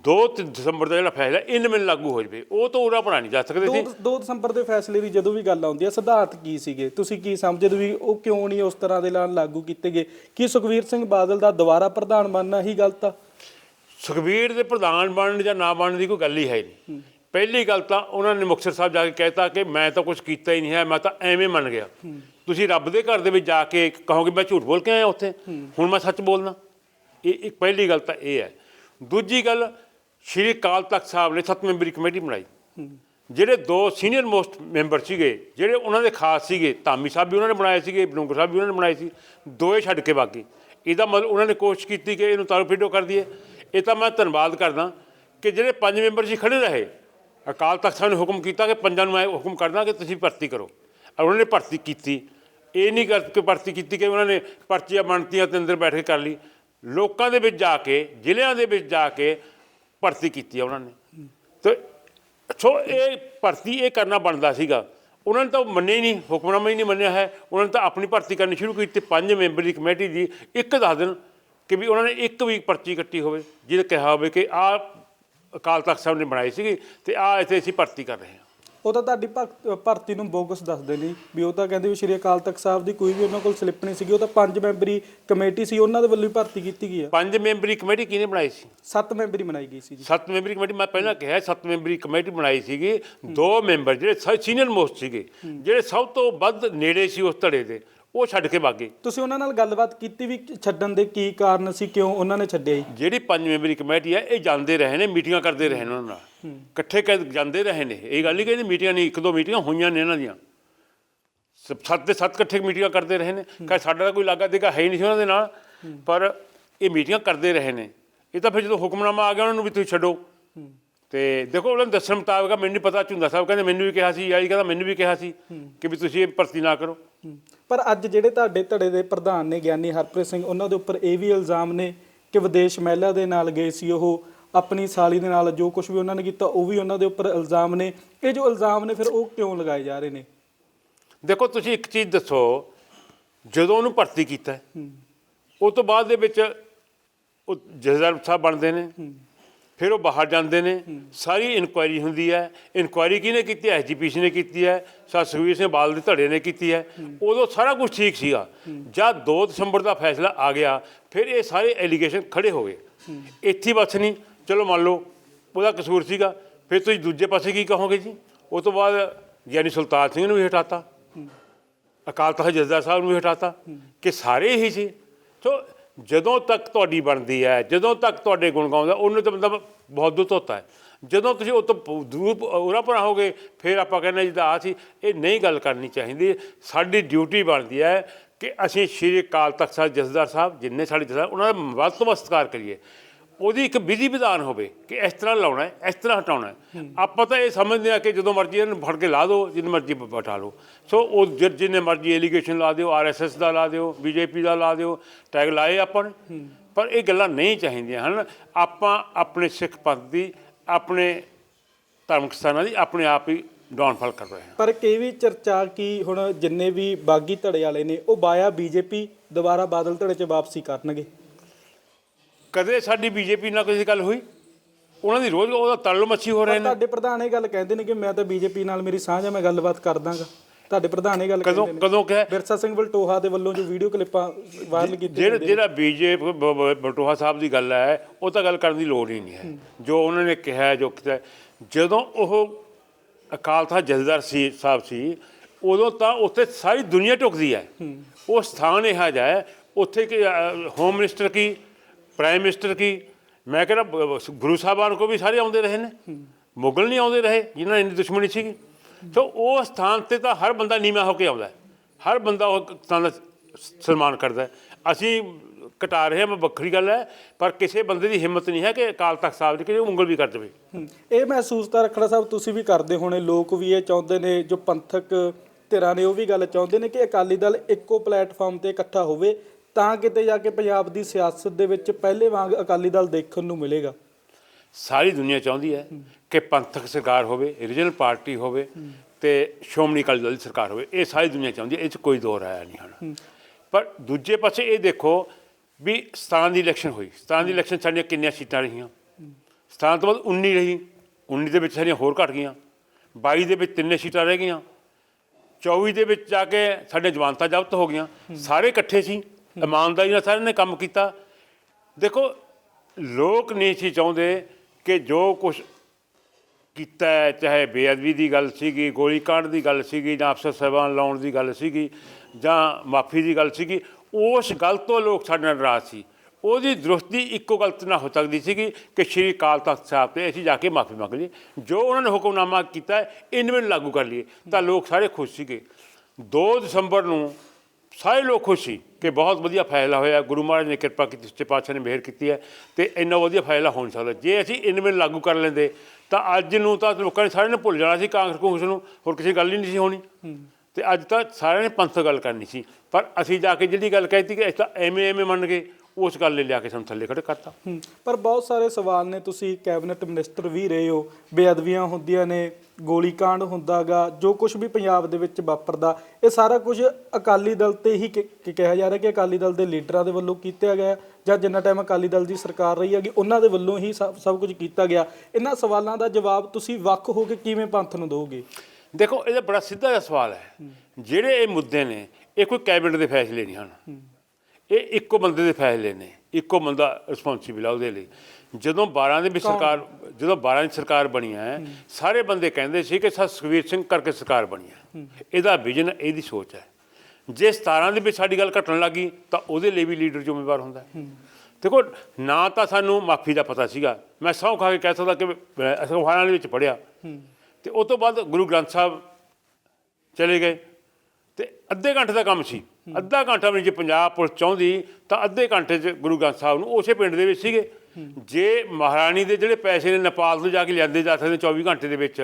2 ਦਸੰਬਰ ਦਾ ਜਿਹੜਾ ਫੈਸਲਾ ਇਨ ਮਿਲ ਲਾਗੂ ਹੋ ਜਵੇ। ਉਹ ਤਾਂ ਉਰਾ ਬਣਾ ਨਹੀਂ ਜਾ ਸਕਦੇ ਸੀ। 2 ਦਸੰਬਰ ਦੇ ਫੈਸਲੇ ਦੀ ਜਦੋਂ ਵੀ ਗੱਲ ਆਉਂਦੀ ਹੈ ਸਿਧਾਂਤ ਕੀ ਸੀਗੇ? ਤੁਸੀਂ ਕੀ ਸਮਝਦੇ ਵੀ ਉਹ ਕਿਉਂ ਨਹੀਂ ਉਸ ਤਰ੍ਹਾਂ ਦੇ ਨਾਲ ਲਾਗੂ ਕੀਤੇ ਗਏ? ਕੀ ਸੁਖਵੀਰ ਸਿੰਘ ਬਾਦਲ ਦਾ ਦੁਬਾਰਾ ਪ੍ਰਧਾਨ ਬਣਨਾ ਹੀ ਗਲਤ ਆ? ਸੁਖਬੀਰ ਦੇ ਪ੍ਰਧਾਨ ਬਣਨ ਜਾਂ ਨਾ ਬਣਨ ਦੀ ਕੋਈ ਗੱਲ ਹੀ ਹੈ ਨਹੀਂ। ਪਹਿਲੀ ਗੱਲ ਤਾਂ ਉਹਨਾਂ ਨੇ ਮੁਕਤਸਰ ਸਾਹਿਬ ਜਾ ਕੇ ਕਹਿਤਾ ਕਿ ਮੈਂ ਤਾਂ ਕੁਝ ਕੀਤਾ ਹੀ ਨਹੀਂ ਹੈ ਮੈਂ ਤਾਂ ਐਵੇਂ ਮੰਨ ਗਿਆ। ਤੁਸੀਂ ਰੱਬ ਦੇ ਘਰ ਦੇ ਵਿੱਚ ਜਾ ਕੇ ਕਹੋਗੇ ਮੈਂ ਝੂਠ ਬੋਲ ਕੇ ਆਇਆ ਉੱਥੇ? ਹੁਣ ਮੈਂ ਸੱਚ ਬੋਲਣਾ ਇਹ ਇੱਕ ਪਹਿਲੀ ਗੱਲ ਤਾਂ ਇਹ ਹੈ। ਦੂਜੀ ਗੱਲ ਸ਼੍ਰੀ ਅਕਾਲ ਤਖਤ ਸਾਹਿਬ ਨੇ ਸੱਤ ਮੈਂਬਰੀ ਕਮੇਟੀ ਬਣਾਈ। ਜਿਹੜੇ ਦੋ ਸੀਨੀਅਰ ਮੋਸਟ ਮੈਂਬਰ ਸੀਗੇ ਜਿਹੜੇ ਉਹਨਾਂ ਦੇ ਖਾਸ ਸੀਗੇ ਧਾਮੀ ਸਾਹਿਬ ਵੀ ਉਹਨਾਂ ਨੇ ਬਣਾਏ ਸੀਗੇ ਬਨੂੰਗਰ ਸਾਹਿਬ ਵੀ ਉਹਨਾਂ ਨੇ ਬਣਾਏ ਸੀ ਦੋਏ ਛੱਡ ਕੇ ਬਾਕੀ ਇਹਦਾ ਮਤਲਬ ਉਹਨਾਂ ਨੇ ਕੋਸ਼ਿਸ਼ ਕੀਤੀ ਕਿ ਇਹਨੂੰ ਤਾਲੂ ਫਿੱਡੋ ਕਰ ਦਈਏ। ਇਹ ਤਾਂ ਮੈਂ ਧੰਨਵਾਦ ਕਰਦਾ ਕਿ ਜਿਹੜੇ ਪੰਜ ਮੈਂਬਰ ਸੀ ਖੜੇ ਰਹੇ ਅਕਾਲ ਤਖਤ ਸਾਹਿਬ ਨੇ ਹੁਕਮ ਕੀਤਾ ਕਿ ਪੰਜਾਂ ਨੂੰ ਮੈਂ ਹੁਕਮ ਕਰਦਾ ਕਿ ਤੁਸੀਂ ਭਰਤੀ ਕਰੋ। ਔਰ ਉਹਨਾਂ ਨੇ ਭਰਤੀ ਕੀਤੀ। ਇਹ ਨਹੀਂ ਕਰਕੇ ਭਰਤੀ ਕੀਤੀ ਕਿ ਉਹਨਾਂ ਨੇ ਪਰਚੀਆਂ ਬਣਤੀਆਂ ਤੇ ਅੰਦਰ ਬੈਠ ਕੇ ਕਰ ਲਈ। ਲੋਕਾਂ ਦੇ ਵਿੱਚ ਜਾ ਕੇ, ਜ਼ਿਲ੍ਹਿਆਂ ਦੇ ਵਿੱਚ ਜਾ ਕੇ ਭਰਤੀ ਕੀਤੀ ਆ ਉਹਨਾਂ ਨੇ। ਤੇ ਸੋ ਇਹ ਭਰਤੀ ਇਹ ਕਰਨਾ ਬਣਦਾ ਸੀਗਾ। ਉਹਨਾਂ ਨੇ ਤਾਂ ਮੰਨੇ ਹੀ ਨਹੀਂ, ਹੁਕਮਨਾਮਾ ਹੀ ਨਹੀਂ ਮੰਨਿਆ ਹੈ। ਉਹਨਾਂ ਨੇ ਤਾਂ ਆਪਣੀ ਭਰਤੀ ਕਰਨੀ ਸ਼ੁਰੂ ਕੀਤੀ ਪੰਜ ਮੈਂਬਰੀ ਕਮੇਟੀ ਦੀ। ਇੱਕ ਦੱਸ ਦਿਨ ਕਿ ਵੀ ਉਹਨਾਂ ਨੇ ਇੱਕ ਵੀ ਪਰਚੀ ਕੱਟੀ ਹੋਵੇ ਜਿਹਦੇ ਕਿਹਾ ਹੋਵੇ ਕਿ ਆ ਅਕਾਲ ਤਖਤ ਸਾਹਿਬ ਨੇ ਬਣਾਈ ਸੀਗੀ ਤੇ ਆ ਇੱਥੇ ਅਸੀਂ ਭਰਤੀ ਕਰ ਰਹੇ ਹਾਂ। ਉਹ ਤਾਂ ਤੁਹਾਡੀ ਭਗਤ- ਭਰਤੀ ਨੂੰ ਬੋਗਸ ਦੱਸਦੇ ਨੇ ਵੀ ਉਹ ਤਾਂ ਕਹਿੰਦੇ ਵੀ ਸ਼੍ਰੀ ਅਕਾਲ ਤਖਤ ਸਾਹਿਬ ਦੀ ਕੋਈ ਵੀ ਉਹਨਾਂ ਕੋਲ ਸਲਿੱਪ ਨਹੀਂ ਸੀਗੀ ਉਹ ਤਾਂ ਪੰਜ ਮੈਂਬਰੀ ਕਮੇਟੀ ਸੀ ਉਹਨਾਂ ਦੇ ਵੱਲੋਂ ਹੀ ਭਰਤੀ ਕੀਤੀ ਗਈ ਆ। ਪੰਜ ਮੈਂਬਰੀ ਕਮੇਟੀ ਕਿਹਨੇ ਬਣਾਈ ਸੀ? ਸੱਤ ਮੈਂਬਰੀ ਬਣਾਈ ਗਈ ਸੀ ਜੀ। ਸੱਤ ਮੈਂਬਰੀ ਕਮੇਟੀ ਮੈਂ ਪਹਿਲਾਂ ਕਿਹਾ ਸੱਤ ਮੈਂਬਰੀ ਕਮੇਟੀ ਬਣਾਈ ਸੀਗੀ ਦੋ ਮੈਂਬਰ ਜਿਹੜੇ ਸੀਨੀਅਰ ਮੋਸਟ ਸੀਗੇ ਜਿਹੜੇ ਸਭ ਤੋਂ ਵੱਧ ਨੇੜੇ ਸੀ ਉਸ ਧੜੇ ਦੇ ਉਹ ਛੱਡ ਕੇ ਭਾਗੇ ਤੁਸੀਂ ਉਹਨਾਂ ਨਾਲ ਗੱਲਬਾਤ ਕੀਤੀ ਵੀ ਛੱਡਣ ਦੇ ਕੀ ਕਾਰਨ ਸੀ ਕਿਉਂ ਉਹਨਾਂ ਨੇ ਛੱਡਿਆ ਜੀ? ਜਿਹੜੀ ਪੰਜ ਮੈਂਬਰੀ ਕਮੇਟੀ ਹੈ ਇਹ ਜਾਂਦੇ ਰਹੇ ਨੇ ਮੀਟਿੰਗਾਂ ਕਰਦੇ ਰਹੇ ਨੇ ਉਹਨਾਂ ਨਾਲ। ਇਕੱਠੇ ਕਰ ਜਾਂਦੇ ਰਹੇ ਨੇ। ਇਹ ਗੱਲ ਨਹੀਂ ਕਹਿੰਦੇ ਮੀਟਿੰਗਾਂ ਨਹੀਂ ਇੱਕ ਦੋ ਮੀਟਿੰਗਾਂ ਹੋਈਆਂ ਨੇ ਇਹਨਾਂ ਦੀਆਂ। ਸੱਤ ਦੇ ਸੱਤ ਇਕੱਠੇ ਮੀਟਿੰਗਾਂ ਕਰਦੇ ਰਹੇ ਨੇ। ਕਹੇ ਸਾਡਾ ਤਾਂ ਕੋਈ ਲਾਗਾ ਦੇਗਾ ਹੈ ਹੀ ਨਹੀਂ ਸੀ ਉਹਨਾਂ ਦੇ ਨਾਲ ਪਰ ਇਹ ਮੀਟਿੰਗਾਂ ਕਰਦੇ ਰਹੇ ਨੇ। ਇਹ ਤਾਂ ਫਿਰ ਜਦੋਂ ਹੁਕਮਨਾਮਾ ਆ ਗਿਆ ਉਹਨਾਂ ਨੂੰ ਵੀ ਤੁਸੀਂ ਛੱਡੋ। ਤੇ ਦੇਖੋ ਉਹਨਾਂ ਨੂੰ ਦੱਸਣ ਮੁਤਾਬਕ ਮੈਨੂੰ ਨਹੀਂ ਪਤਾ ਝੁੰਦਾ ਸਾਹਿਬ। ਕਹਿੰਦੇ ਮੈਨੂੰ ਵੀ ਕਿਹਾ ਸੀ ਯਾਰੀ ਕਹਿੰਦਾ ਮੈਨੂੰ ਵੀ ਕਿਹਾ ਸੀ ਕਿ ਵੀ ਤੁਸੀਂ ਇਹ ਭਰਤੀ ਨਾ ਕਰੋ। ਹਮ, ਪਰ ਅੱਜ ਜਿਹੜੇ ਤੁਹਾਡੇ ਧੜੇ ਦੇ ਪ੍ਰਧਾਨ ਨੇ ਗਿਆਨੀ ਹਰਪ੍ਰੀਤ ਸਿੰਘ ਉਹਨਾਂ ਦੇ ਉੱਪਰ ਇਹ ਵੀ ਇਲਜ਼ਾਮ ਨੇ ਕਿ ਵਿਦੇਸ਼ ਮਹਿਲਾ ਦੇ ਨਾਲ ਗਏ ਸੀ ਉਹ ਆਪਣੀ ਸਾਲੀ ਦੇ ਨਾਲ ਜੋ ਕੁਝ ਵੀ ਉਹਨਾਂ ਨੇ ਕੀਤਾ ਉਹ ਵੀ ਉਹਨਾਂ ਦੇ ਉੱਪਰ ਇਲਜ਼ਾਮ ਨੇ। ਇਹ ਜੋ ਇਲਜ਼ਾਮ ਨੇ ਫਿਰ ਉਹ ਕਿਉਂ ਲਗਾਏ ਜਾ ਰਹੇ ਨੇ? ਦੇਖੋ ਤੁਸੀਂ ਇੱਕ ਚੀਜ਼ ਦੱਸੋ ਜਦੋਂ ਉਹਨੂੰ ਭਰਤੀ ਕੀਤਾ ਉਸ ਤੋਂ ਬਾਅਦ ਦੇ ਵਿੱਚ ਉਹ ਜਥੇਦਾਰ ਸਾਹਿਬ ਬਣਦੇ ਨੇ। ਫਿਰ ਉਹ ਬਾਹਰ ਜਾਂਦੇ ਨੇ। ਸਾਰੀ ਇਨਕੁਆਇਰੀ ਹੁੰਦੀ ਹੈ। ਇਨਕੁਆਇਰੀ ਕਿਹਨੇ ਕੀਤੀ ਹੈ? ਐਸਜੀਪੀਸੀ ਨੇ ਕੀਤੀ ਹੈ। ਸਰ ਸੁਖਬੀਰ ਸਿੰਘ ਬਾਦਲ ਦੇ ਧੜੇ ਨੇ ਕੀਤੀ ਹੈ। ਉਦੋਂ ਸਾਰਾ ਕੁਝ ਠੀਕ ਸੀਗਾ। ਜਦ 2 ਦਸੰਬਰ ਦਾ ਫੈਸਲਾ ਆ ਗਿਆ ਫਿਰ ਇਹ ਸਾਰੇ ਐਲੀਗੇਸ਼ਨ ਖੜੇ ਹੋ ਗਏ। ਇੱਥੇ ਬਸ ਨਹੀਂ ਚਲੋ ਮੰਨ ਲਓ ਉਹਦਾ ਕਸੂਰ ਸੀਗਾ। ਫਿਰ ਤੁਸੀਂ ਦੂਜੇ ਪਾਸੇ ਕੀ ਕਹੋਗੇ ਜੀ? ਉਸ ਤੋਂ ਬਾਅਦ ਗਿਆਨੀ ਸੁਲਤਾਨ ਸਿੰਘ ਨੂੰ ਵੀ ਹਟਾਤਾ। ਅਕਾਲ ਤਖਤ ਜਥੇਦਾਰ ਸਾਹਿਬ ਨੂੰ ਵੀ ਹਟਾਤਾ। ਕਿ ਸਾਰੇ ਹੀ ਸੀ। ਸੋ ਜਦੋਂ ਤੱਕ ਤੁਹਾਡੀ ਬਣਦੀ ਹੈ, ਜਦੋਂ ਤੱਕ ਤੁਹਾਡੇ ਗੁਣ ਗਾਉਂਦਾ, ਉਹਨੂੰ ਤਾਂ ਮਤਲਬ ਬਹੁਤ ਦੁੱਤ ਹੁੰਦਾ ਹੈ। ਜਦੋਂ ਤੁਸੀਂ ਉਹ ਤੋਂ ਦੂਰ ਉਰਾ ਪਰ ਹੋਗੇ, ਫਿਰ ਆਪਾਂ ਕਹਿੰਦੇ ਜਿੱਦਾਂ ਆ ਸੀ, ਇਹ ਨਹੀਂ ਗੱਲ ਕਰਨੀ ਚਾਹੀਦੀ। ਸਾਡੀ ਡਿਊਟੀ ਬਣਦੀ ਹੈ ਕਿ ਅਸੀਂ ਸ਼੍ਰੀ ਅਕਾਲ ਤਖਤ ਸਾਹਿਬ ਜਥੇਦਾਰ ਸਾਹਿਬ, ਜਿੰਨੇ ਸਾਡੇ ਜਥੇਦਾਰ, ਉਹਨਾਂ ਦਾ ਵੱਧ ਤੋਂ ਵੱਧ ਸਤਿਕਾਰ ਕਰੀਏ। ਉਹਦੀ ਇੱਕ ਵਿਧੀ ਵਿਧਾਨ ਹੋਵੇ ਕਿ ਇਸ ਤਰ੍ਹਾਂ ਲਾਉਣਾ ਹੈ ਇਸ ਤਰ੍ਹਾਂ ਹਟਾਉਣਾ ਹੈ। ਆਪਾਂ ਤਾਂ ਇਹ ਸਮਝਦੇ ਆ ਕਿ ਜਦੋਂ ਮਰਜ਼ੀ ਇਹਨੂੰ ਫੜ ਕੇ ਲਾ ਦਿਓ ਜਿੰਨੇ ਮਰਜ਼ੀ ਬਿਠਾ ਲਓ। ਸੋ ਉਹ ਜਿੰਨੇ ਮਰਜ਼ੀ ਐਲੀਗੇਸ਼ਨ ਲਾ ਦਿਓ ਆਰਐਸਐਸ ਦਾ ਲਾ ਦਿਓ ਬੀਜੇਪੀ ਦਾ ਲਾ ਦਿਓ ਟੈਗ ਲਾਏ ਆਪਾਂ ਪਰ ਇਹ ਗੱਲਾਂ ਨਹੀਂ ਚਾਹੀਦੀਆਂ ਹਨ। ਆਪਾਂ ਆਪਣੇ ਸਿੱਖ ਪੰਥ ਦੀ ਆਪਣੇ ਧਰਮਿਕ ਸਥਾਨਾਂ ਦੀ ਆਪਣੇ ਆਪ ਹੀ ਡਾਊਨਫਾਲ ਕਰ ਰਹੇ ਹਾਂ। ਪਰ ਕਈ ਵੀ ਚਰਚਾ ਕੀ ਹੁਣ ਜਿੰਨੇ ਵੀ ਬਾਗੀ ਧੜੇ ਵਾਲੇ ਨੇ ਉਹ ਬਾਇਆ ਬੀਜੇਪੀ ਦੁਬਾਰਾ ਬਾਦਲ ਧੜੇ 'ਚ ਵਾਪਸੀ ਕਰਨਗੇ। ਕਦੇ ਸਾਡੀ ਬੀਜੇਪੀ ਨਾਲ ਕੋਈ ਗੱਲ ਹੋਈ? ਉਹਨਾਂ ਦੀ ਰੋਜ਼ ਉਹਦਾ ਤਲਲ ਮੱਛੀ ਹੋ ਰਹੇ ਨੇ। ਤੁਹਾਡੇ ਪ੍ਰਧਾਨ ਇਹ ਗੱਲ ਕਹਿੰਦੇ ਨੇ ਕਿ ਮੈਂ ਤਾਂ ਬੀਜੇਪੀ ਨਾਲ ਮੇਰੀ ਸਾਂਝ ਹੈ ਮੈਂ ਗੱਲਬਾਤ ਕਰ ਦਾਂਗਾ ਤੁਹਾਡੇ ਪ੍ਰਧਾਨ ਇਹ ਗੱਲ ਕਦੋਂ ਕਹਿੰਦੇ ਨੇ। ਕਦੋਂ ਕਿਹਾ? ਬਿਰਸਾ ਸਿੰਘ ਵਲਟੋਹਾ ਦੇ ਵੱਲੋਂ ਜੋ ਵੀਡੀਓ ਕਲਿੱਪਾਂ ਵਾਇਰਲ ਕੀਤੀਆਂ ਜਿਹੜਾ ਜਿਹੜਾ ਬੀਜੇਪੀ ਬਟੋਹਾ ਸਾਹਿਬ ਦੀ ਗੱਲ ਹੈ ਉਹ ਤਾਂ ਗੱਲ ਕਰਨ ਦੀ ਲੋੜ ਹੀ ਨਹੀਂ ਹੈ। ਜੋ ਉਹਨਾਂ ਨੇ ਕਿਹਾ ਜੋ ਕੀਤਾ ਜਦੋਂ ਉਹ ਅਕਾਲ ਤਖਤ ਜਥੇਦਾਰ ਸੀ ਸਾਹਿਬ ਸੀ ਉਦੋਂ ਤਾਂ ਉੱਥੇ ਸਾਰੀ ਦੁਨੀਆ ਝੁਕਦੀ ਹੈ। ਉਹ ਸਥਾਨ ਇਹ ਹੈ ਉੱਥੇ ਕਿ ਹੋਮ ਮਿਨਿਸਟਰ ਕੀ ਪ੍ਰਾਈਮ ਮਿਨਿਸਟਰ ਕੀ? ਮੈਂ ਕਹਿੰਦਾ ਗੁਰੂ ਸਾਹਿਬਾਨ ਕੋ ਵੀ ਸਾਰੇ ਆਉਂਦੇ ਰਹੇ ਨੇ। ਮੁਗਲ ਨਹੀਂ ਆਉਂਦੇ ਰਹੇ, ਜਿਨ੍ਹਾਂ ਨੇ ਇੰਨੀ ਦੁਸ਼ਮਣੀ ਸੀਗੀ। ਸੋ ਉਹ ਸਥਾਨ ਤੇ ਤਾਂ ਹਰ ਬੰਦਾ ਨੀਵਾਂ ਹੋ ਕੇ ਆਉਂਦਾ ਹਰ ਬੰਦਾ ਉਹ ਸਥਾਨ ਦਾ ਸਨਮਾਨ ਕਰਦਾ ਅਸੀਂ ਘਟਾ ਰਹੇ ਹਾਂ, ਮੈਂ ਵੱਖਰੀ ਗੱਲ ਹੈ, ਪਰ ਕਿਸੇ ਬੰਦੇ ਦੀ ਹਿੰਮਤ ਨਹੀਂ ਹੈ ਕਿ ਅਕਾਲ ਤਖਤ ਸਾਹਿਬ ਦੀ, ਕਿ ਉਹ ਉਂਗਲ ਵੀ ਕਰ ਦੇਵੇ। ਇਹ ਮਹਿਸੂਸ ਤਾਂ ਰੱਖੜਾ ਸਾਹਿਬ, ਤੁਸੀਂ ਵੀ ਕਰਦੇ ਹੋਣੇ, ਲੋਕ ਵੀ ਇਹ ਚਾਹੁੰਦੇ ਨੇ, ਜੋ ਪੰਥਕ ਧਿਰਾਂ ਨੇ, ਉਹ ਵੀ ਗੱਲ ਚਾਹੁੰਦੇ ਨੇ ਕਿ ਅਕਾਲੀ ਦਲ ਇੱਕੋ ਪਲੇਟਫਾਰਮ ਤੇ ਇਕੱਠਾ ਹੋਵੇ। ਤਾਂ ਕਿਤੇ ਜਾ ਕੇ ਪੰਜਾਬ ਦੀ ਸਿਆਸਤ ਦੇ ਵਿੱਚ ਪਹਿਲੇ ਵਾਂਗ ਅਕਾਲੀ ਦਲ ਦੇਖਣ ਨੂੰ ਮਿਲੇਗਾ। ਸਾਰੀ ਦੁਨੀਆ ਚਾਹੁੰਦੀ ਹੈ ਕਿ ਪੰਥਕ ਸਰਕਾਰ ਹੋਵੇ ਰੀਜਨਲ ਪਾਰਟੀ ਹੋਵੇ ਤੇ ਸ਼੍ਰੋਮਣੀ ਅਕਾਲੀ ਦਲ ਦੀ ਸਰਕਾਰ ਹੋਵੇ। ਇਹ ਸਾਰੀ ਦੁਨੀਆ ਚਾਹੁੰਦੀ ਹੈ ਇਹ 'ਚ ਕੋਈ ਦੋ ਰਾਇਆ ਨਹੀਂ ਹਨ ਪਰ ਦੂਜੇ ਪਾਸੇ ਇਹ ਦੇਖੋ ਵੀ ਸਥਾਨ ਦੀ ਇਲੈਕਸ਼ਨ ਹੋਈ। ਸਥਾਨ ਦੀ ਇਲੈਕਸ਼ਨ ਸਾਡੀਆਂ ਕਿੰਨੀਆਂ ਸੀਟਾਂ ਰਹੀਆਂ? ਸਥਾਨ ਤੋਂ ਬਾਅਦ 19 ਰਹੀ। 19 ਦੇ ਵਿੱਚ ਸਾਡੀਆਂ ਹੋਰ ਘਟ ਗਈਆਂ। 22 ਦੇ ਵਿੱਚ ਤਿੰਨੇ ਸੀਟਾਂ ਰਹਿ ਗਈਆਂ। 24 ਦੇ ਵਿੱਚ ਜਾ ਕੇ ਸਾਡੇ ਜਵਾਨਤਾ ਜ਼ਬਤ ਹੋ ਗਈਆਂ। ਸਾਰੇ ਇਕੱਠੇ ਸੀ। ਇਮਾਨਦਾਰੀ ਨਾਲ ਸਾਰਿਆਂ ਨੇ ਕੰਮ ਕੀਤਾ। ਦੇਖੋ, ਲੋਕ ਨਹੀਂ ਸੀ ਚਾਹੁੰਦੇ ਕਿ ਜੋ ਕੁਝ ਕੀਤਾ ਚਾਹੇ ਬੇਅਦਬੀ ਦੀ ਗੱਲ ਸੀਗੀ ਗੋਲੀकांड ਦੀ ਗੱਲ ਸੀਗੀ, ਜਾਂ ਅਫਸਰ ਸਾਹਿਬਾਨ ਲਾਉਣ ਦੀ ਗੱਲ ਸੀਗੀ, ਜਾਂ ਮਾਫੀ ਦੀ ਗੱਲ ਸੀਗੀ, ਉਸ ਗੱਲ ਤੋਂ ਲੋਕ ਸਾਡੇ ਨਾਲ ਨਾਰਾਜ਼ ਸੀ। ਉਹਦੀ ਦਰੁਸਤੀ ਇੱਕੋ ਗਲਤ ਨਾ ਹੋ ਸਕਦੀ ਸੀਗੀ ਕਿ ਸ਼੍ਰੀ ਅਕਾਲ ਤਖਤ ਸਾਹਿਬ ਤੇ ਅਸੀਂ ਜਾ ਕੇ ਮਾਫੀ ਮੰਗ ਲਈਏ। ਜੋ ਉਹਨਾਂ ਨੇ ਹੁਕਮਨਾਮਾ ਕੀਤਾ ਹੈ, ਇਹਨੂੰ ਵੀ ਲਾਗੂ ਕਰ ਲਈਏ ਤਾਂ ਲੋਕ ਸਾਰੇ ਖੁਸ਼ ਸੀਗੇ। 2 ਦਸੰਬਰ ਨੂੰ ਸਾਰੇ ਲੋਕ ਖੁਸ਼ ਸੀ ਕਿ ਬਹੁਤ ਵਧੀਆ ਫੈਸਲਾ ਹੋਇਆ। ਗੁਰੂ ਮਹਾਰਾਜ ਨੇ ਕਿਰਪਾ ਕੀਤੀ ਸੱਚੇ ਪਾਤਸ਼ਾਹ ਨੇ ਮਿਹਰ ਕੀਤੀ ਹੈ ਤੇ ਇੰਨਾ ਵਧੀਆ ਫੈਸਲਾ ਹੋ ਨਹੀਂ ਸਕਦਾ। ਜੇ ਅਸੀਂ ਇਹਨੂੰ ਵੀ ਲਾਗੂ ਕਰ ਲੈਂਦੇ ਤਾਂ ਅੱਜ ਨੂੰ ਤਾਂ ਲੋਕਾਂ ਨੇ ਸਾਰਿਆਂ ਨੇ ਭੁੱਲ ਜਾਣਾ ਸੀ ਕਾਂਗਰਸ ਕੋਂਗਰਸ ਨੂੰ। ਹੋਰ ਕਿਸੇ ਗੱਲ ਹੀ ਨਹੀਂ ਸੀ ਹੋਣੀ। ਤੇ ਅੱਜ ਤਾਂ ਸਾਰਿਆਂ ਨੇ ਪੰਥ ਗੱਲ ਕਰਨੀ ਸੀ। ਪਰ ਅਸੀਂ ਜਾ ਕੇ ਜਿਹੜੀ ਗੱਲ ਕਹਿਤੀ ਕਿ ਅਸੀਂ ਤਾਂ ਐਵੇਂ ਐਵੇਂ ਮੰਨ ਗਏ। ਉਸ ਗੱਲ ਨੇ ਲਿਆ ਕੇ ਸਾਨੂੰ ਥੱਲੇ ਖੜੇ ਕਰਤਾ। ਹੂੰ। ਪਰ ਬਹੁਤ ਸਾਰੇ ਸਵਾਲ ਨੇ ਤੁਸੀਂ ਕੈਬਨਿਟ ਮਿਨਿਸਟਰ ਵੀ ਰਹੇ ਹੋ ਬੇਅਦਬੀਆਂ ਹੁੰਦੀਆਂ ਨੇ ਗੋਲੀकांड ਹੁੰਦਾਗਾ ਜੋ ਕੁਝ ਵੀ ਪੰਜਾਬ ਦੇ ਵਿੱਚ ਵਾਪਰਦਾ ਇਹ ਸਾਰਾ ਕੁਝ ਅਕਾਲੀ ਦਲ ਤੇ ਹੀ ਕਿ- ਕਿ ਕਿਹਾ ਜਾ ਰਿਹਾ ਕਿ ਅਕਾਲੀ ਦਲ ਦੇ ਲੀਡਰਾਂ ਦੇ ਵੱਲੋਂ ਕੀਤਾ ਗਿਆ ਜਾਂ ਜਿੰਨਾ ਟਾਈਮ ਅਕਾਲੀ ਦਲ ਦੀ ਸਰਕਾਰ ਰਹੀ ਹੈਗੀ ਉਹਨਾਂ ਦੇ ਵੱਲੋਂ ਹੀ ਸਭ ਸਭ ਕੁਝ ਕੀਤਾ ਗਿਆ। ਇਹਨਾਂ ਸਵਾਲਾਂ ਦਾ ਜਵਾਬ ਤੁਸੀਂ ਵੱਖ ਹੋ ਕੇ ਕਿਵੇਂ ਪੰਥ ਨੂੰ ਦਿਓਗੇ ਦੇਖੋ ਇਹਦਾ ਬੜਾ ਸਿੱਧਾ ਜਿਹਾ ਸਵਾਲ ਹੈ। ਜਿਹੜੇ ਇਹ ਮੁੱਦੇ ਨੇ ਇਹ ਕੋਈ ਕੈਬਨਿਟ ਦੇ ਫੈਸਲੇ ਨਹੀਂ ਹਨ। ਇਹ ਇੱਕੋ ਬੰਦੇ ਦੇ ਫੈਸਲੇ ਨੇ ਇੱਕੋ ਬੰਦਾ ਰਿਸਪੌਂਸੀਬਲ ਆ ਉਹਦੇ ਲਈ। ਜਦੋਂ 12 ਦੇ ਵਿੱਚ ਸਰਕਾਰ ਜਦੋਂ 12 ਦੀ ਸਰਕਾਰ ਬਣੀ ਹੈ ਸਾਰੇ ਬੰਦੇ ਕਹਿੰਦੇ ਸੀ ਕਿ ਸਰ ਸੁਖਵੀਰ ਸਿੰਘ ਕਰਕੇ ਸਰਕਾਰ ਬਣੀ ਹੈ। ਇਹਦਾ ਵਿਜ਼ਨ ਇਹਦੀ ਸੋਚ ਹੈ। ਜੇ 17 ਦੇ ਵਿੱਚ ਸਾਡੀ ਗੱਲ ਘਟਣ ਲੱਗੀ ਤਾਂ ਉਹਦੇ ਲਈ ਵੀ ਲੀਡਰ ਜ਼ਿੰਮੇਵਾਰ ਹੁੰਦਾ ਹੈ। ਦੇਖੋ ਨਾ ਤਾਂ ਸਾਨੂੰ ਮਾਫੀ ਦਾ ਪਤਾ ਸੀਗਾ। ਮੈਂ ਸਹੁੰ ਖਾ ਕੇ ਕਹਿ ਸਕਦਾ ਕਿ ਅਖਬਾਰਾਂ ਦੇ ਵਿੱਚ ਪੜਿਆ ਤੇ ਉਸ ਤੋਂ ਬਾਅਦ ਗੁਰੂ ਗ੍ਰੰਥ ਸਾਹਿਬ ਚਲੇ ਗਏ। ਤੇ ਅੱਧੇ ਘੰਟੇ ਦਾ ਕੰਮ ਸੀ। ਅੱਧਾ ਘੰਟਾ ਵੀ ਜੇ ਪੰਜਾਬ ਪੁਲਿਸ ਚਾਹੁੰਦੀ, ਤਾਂ ਅੱਧੇ ਘੰਟੇ 'ਚ ਗੁਰੂ ਗ੍ਰੰਥ ਸਾਹਿਬ ਨੂੰ ਉਸੇ ਪਿੰਡ ਦੇ ਵਿੱਚ ਸੀਗੇ। ਜੇ ਮਹਾਰਾਣੀ ਦੇ ਜਿਹੜੇ ਪੈਸੇ ਨੇ ਨੇਪਾਲ ਤੋਂ ਜਾ ਕੇ ਲਿਆਂਦੇ ਜਾ ਸਕਦੇ 24 ਘੰਟੇ ਦੇ ਵਿੱਚ,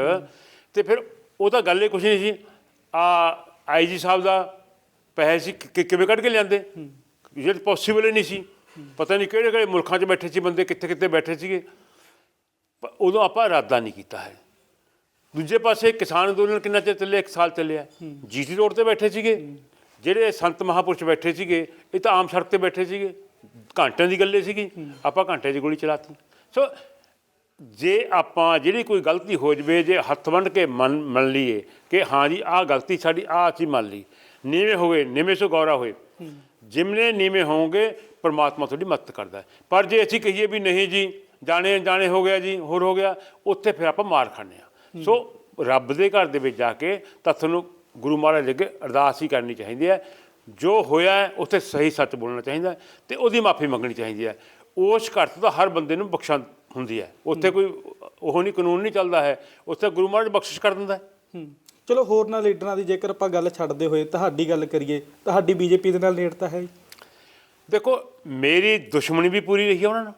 ਤੇ ਫਿਰ ਉਹ ਤਾਂ ਗੱਲ ਹੀ ਕੁਛ ਨਹੀਂ ਸੀ। ਆ ਆਈਜੀ ਸਾਹਿਬ ਦਾ ਪੈਸੇ ਸੀ, ਕਿ- ਕਿਵੇਂ ਕੱਢ ਕੇ ਲਿਆਂਦੇ? ਜਿਹੜੇ ਪੋਸੀਬਲ ਹੀ ਨਹੀਂ ਸੀ। ਪਤਾ ਨਹੀਂ ਕਿਹੜੇ ਕਿਹੜੇ ਮੁਲਕਾਂ 'ਚ ਬੈਠੇ ਸੀ ਬੰਦੇ ਕਿੱਥੇ ਕਿੱਥੇ ਬੈਠੇ ਸੀਗੇ। ਪਰ ਉਦੋਂ ਆਪਾਂ ਇਰਾਦਾ ਨਹੀਂ ਕੀਤਾ ਹੈ। ਦੂਜੇ ਪਾਸੇ ਕਿਸਾਨ ਅੰਦੋਲਨ ਕਿੰਨਾ ਚਿਰ ਚੱਲਿਆ? ਇੱਕ ਸਾਲ ਚੱਲਿਆ। ਜੀਟੀ ਰੋਡ ਤੇ ਬੈਠੇ ਸੀਗੇ। ਜਿਹੜੇ ਸੰਤ ਮਹਾਪੁਰਸ਼ ਬੈਠੇ ਸੀਗੇ ਇਹ ਤਾਂ ਆਮ ਸੜਕ ਤੇ ਬੈਠੇ ਸੀਗੇ। ਘੰਟਿਆਂ ਦੀ ਗੱਲੇ ਸੀਗੀ। ਆਪਾਂ ਘੰਟੇ 'ਚ ਗੋਲੀ ਚਲਾਤੀ। ਸੋ ਜੇ ਆਪਾਂ ਜਿਹੜੀ ਕੋਈ ਗਲਤੀ ਹੋ ਜਵੇ ਜੇ ਹੱਥ ਵੰਡ ਕੇ ਮੰਨ ਮੰਨ ਲਈਏ ਕਿ ਹਾਂ ਜੀ ਆਹ ਗਲਤੀ ਸਾਡੀ ਆਹ ਅਸੀਂ ਮੰਨ ਲਈ। ਨੀਵੇਂ ਹੋਏ ਨਿਵੇਂ ਸੋ ਗੌਰਾ ਹੋਏ। ਜਿਮਨੇ ਨੀਵੇਂ ਹੋਣਗੇ ਪਰਮਾਤਮਾ ਤੁਹਾਡੀ ਮਦਦ ਕਰਦਾ ਪਰ ਜੇ ਅਸੀਂ ਕਹੀਏ ਵੀ ਨਹੀਂ ਜੀ ਜਾਣੇ ਜਾਣੇ ਹੋ ਗਿਆ ਜੀ ਹੋਰ ਹੋ ਗਿਆ ਉੱਥੇ ਫਿਰ ਆਪਾਂ ਮਾਰ ਖਾਂਦੇ ਆ ਸੋ ਰੱਬ ਦੇ ਘਰ ਦੇ ਵਿੱਚ ਜਾ ਕੇ ਤਾਂ ਤੁਹਾਨੂੰ ਗੁਰੂ ਮਹਾਰਾਜ ਅੱਗੇ ਅਰਦਾਸ ਹੀ ਕਰਨੀ ਚਾਹੀਦੀ ਹੈ। ਜੋ ਹੋਇਆ ਹੈ, ਉੱਥੇ ਸਹੀ ਸੱਚ ਬੋਲਣਾ ਚਾਹੀਦਾ ਤੇ ਉਹਦੀ ਮਾਫੀ ਮੰਗਣੀ ਚਾਹੀਦੀ ਹੈ। ਉਸ ਘਰ ਤੋਂ ਤਾਂ ਹਰ ਬੰਦੇ ਨੂੰ ਬਖਸ਼ਾ ਹੁੰਦੀ ਹੈ। ਉੱਥੇ ਕੋਈ ਉਹ ਨਹੀਂ ਕਾਨੂੰਨ ਨਹੀਂ ਚੱਲਦਾ ਹੈ। ਉੱਥੇ ਗੁਰੂ ਮਹਾਰਾਜ ਬਖਸ਼ਿਸ਼ ਕਰ ਦਿੰਦਾ ਹੂੰ। ਚਲੋ ਹੋਰ ਨਾਲ ਲੀਡਰਾਂ ਦੀ ਜੇਕਰ ਆਪਾਂ ਗੱਲ ਛੱਡਦੇ ਹੋਏ ਤੁਹਾਡੀ ਗੱਲ ਕਰੀਏ ਤੁਹਾਡੀ ਬੀਜੇਪੀ ਦੇ ਨਾਲ ਨੇੜਤਾ ਹੈ ਦੇਖੋ ਮੇਰੀ ਦੁਸ਼ਮਣੀ ਵੀ ਪੂਰੀ ਰਹੀ ਹੈ ਉਹਨਾਂ ਨਾਲ।